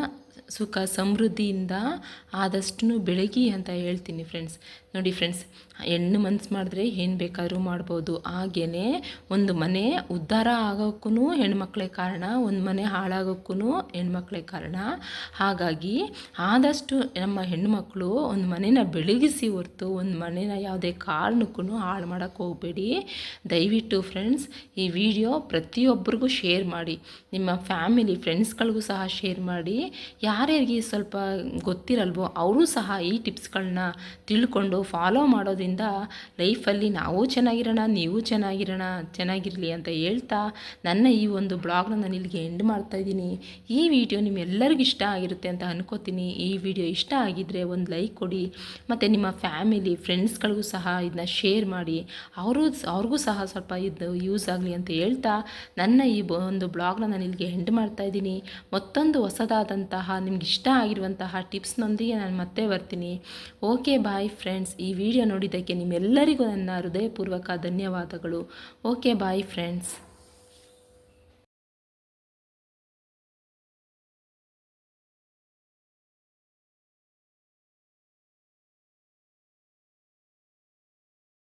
ಸುಖ ಸಮೃದ್ಧಿಯಿಂದ ಆದಷ್ಟು ಬೆಳಗಿ ಅಂತ ಹೇಳ್ತೀನಿ ಫ್ರೆಂಡ್ಸ್ ನೋಡಿ ಫ್ರೆಂಡ್ಸ್ ಹೆಣ್ಣು ಮನ್ಸು ಮಾಡಿದ್ರೆ ಏನು ಬೇಕಾದರೂ ಮಾಡ್ಬೋದು. ಹಾಗೇ ಒಂದು ಮನೆ ಉದ್ಧಾರ ಆಗೋಕ್ಕೂ ಹೆಣ್ಮಕ್ಳೇ ಕಾರಣ, ಒಂದು ಮನೆ ಹಾಳಾಗೋಕ್ಕೂ ಹೆಣ್ಮಕ್ಳೇ ಕಾರಣ. ಹಾಗಾಗಿ ಆದಷ್ಟು ನಮ್ಮ ಹೆಣ್ಣುಮಕ್ಕಳು ಒಂದು ಮನೇನ ಬೆಳಗಿಸಿ ಹೊರ್ತು, ಒಂದು ಮನೇನ ಯಾವುದೇ ಕಾರಣಕ್ಕೂ ಹಾಳು ಮಾಡೋಕ್ಕೆ ಹೋಗಬೇಡಿ. ದಯವಿಟ್ಟು ಫ್ರೆಂಡ್ಸ್ ಈ ವಿಡಿಯೋ ಪ್ರತಿಯೊಬ್ಬರಿಗೂ ಶೇರ್ ಮಾಡಿ. ನಿಮ್ಮ ಫ್ಯಾಮಿಲಿ ಫ್ರೆಂಡ್ಸ್ಗಳಿಗೂ ಸಹ ಶೇರ್ ಮಾಡಿ. ಯಾರ್ಯಾರಿಗೆ ಸ್ವಲ್ಪ ಗೊತ್ತಿರಲ್ವೋ, ಅವರು ಸಹ ಈ ಟಿಪ್ಸ್ಗಳನ್ನ ತಿಳ್ಕೊಂಡು ಫಾಲೋ ಮಾಡೋದ್ರಿಂದ ಲೈಫಲ್ಲಿ ನಾವು ಚೆನ್ನಾಗಿರೋಣ, ನೀವು ಚೆನ್ನಾಗಿರೋಣ, ಚೆನ್ನಾಗಿರಲಿ ಅಂತ ಹೇಳ್ತಾ ನನ್ನ ಈ ಒಂದು ಬ್ಲಾಗ್ನ ನಾನು ಇಲ್ಲಿಗೆ ಎಂಡ್ ಮಾಡ್ತಾ ಇದ್ದೀನಿ. ಈ ವಿಡಿಯೋ ನಿಮ್ಮೆಲ್ಲರಿಗೂ ಇಷ್ಟ ಆಗಿರುತ್ತೆ ಅಂತ ಅನ್ಕೋತೀನಿ. ಈ ವಿಡಿಯೋ ಇಷ್ಟ ಆಗಿದ್ದರೆ ಒಂದು ಲೈಕ್ ಕೊಡಿ, ಮತ್ತು ನಿಮ್ಮ ಫ್ಯಾಮಿಲಿ ಫ್ರೆಂಡ್ಸ್ಗಳಿಗೂ ಸಹ ಇದನ್ನ ಶೇರ್ ಮಾಡಿ. ಅವರು, ಅವ್ರಿಗೂ ಸಹ ಸ್ವಲ್ಪ ಇದು ಯೂಸ್ ಆಗಲಿ ಅಂತ ಹೇಳ್ತಾ ನನ್ನ ಈ ಒಂದು ಬ್ಲಾಗ್ನ ನಾನು ಇಲ್ಲಿಗೆ ಎಂಡ್ ಮಾಡ್ತಾ ಇದ್ದೀನಿ. ಮತ್ತೊಂದು ಹೊಸದಾದಂತಹ, ನಿಮ್ಗೆ ಇಷ್ಟ ಆಗಿರುವಂತಹ ಟಿಪ್ಸ್ನೊಂದಿಗೆ ನಾನು ಮತ್ತೆ ಬರ್ತೀನಿ. ಓಕೆ ಬಾಯ್ ಫ್ರೆಂಡ್ಸ್ ಈ ವಿಡಿಯೋ ನೋಡಿದ್ದಕ್ಕೆ ನಿಮ್ಮೆಲ್ಲರಿಗೂ ನನ್ನ ಹೃದಯಪೂರ್ವಕ ಧನ್ಯವಾದಗಳು. Okay bye friends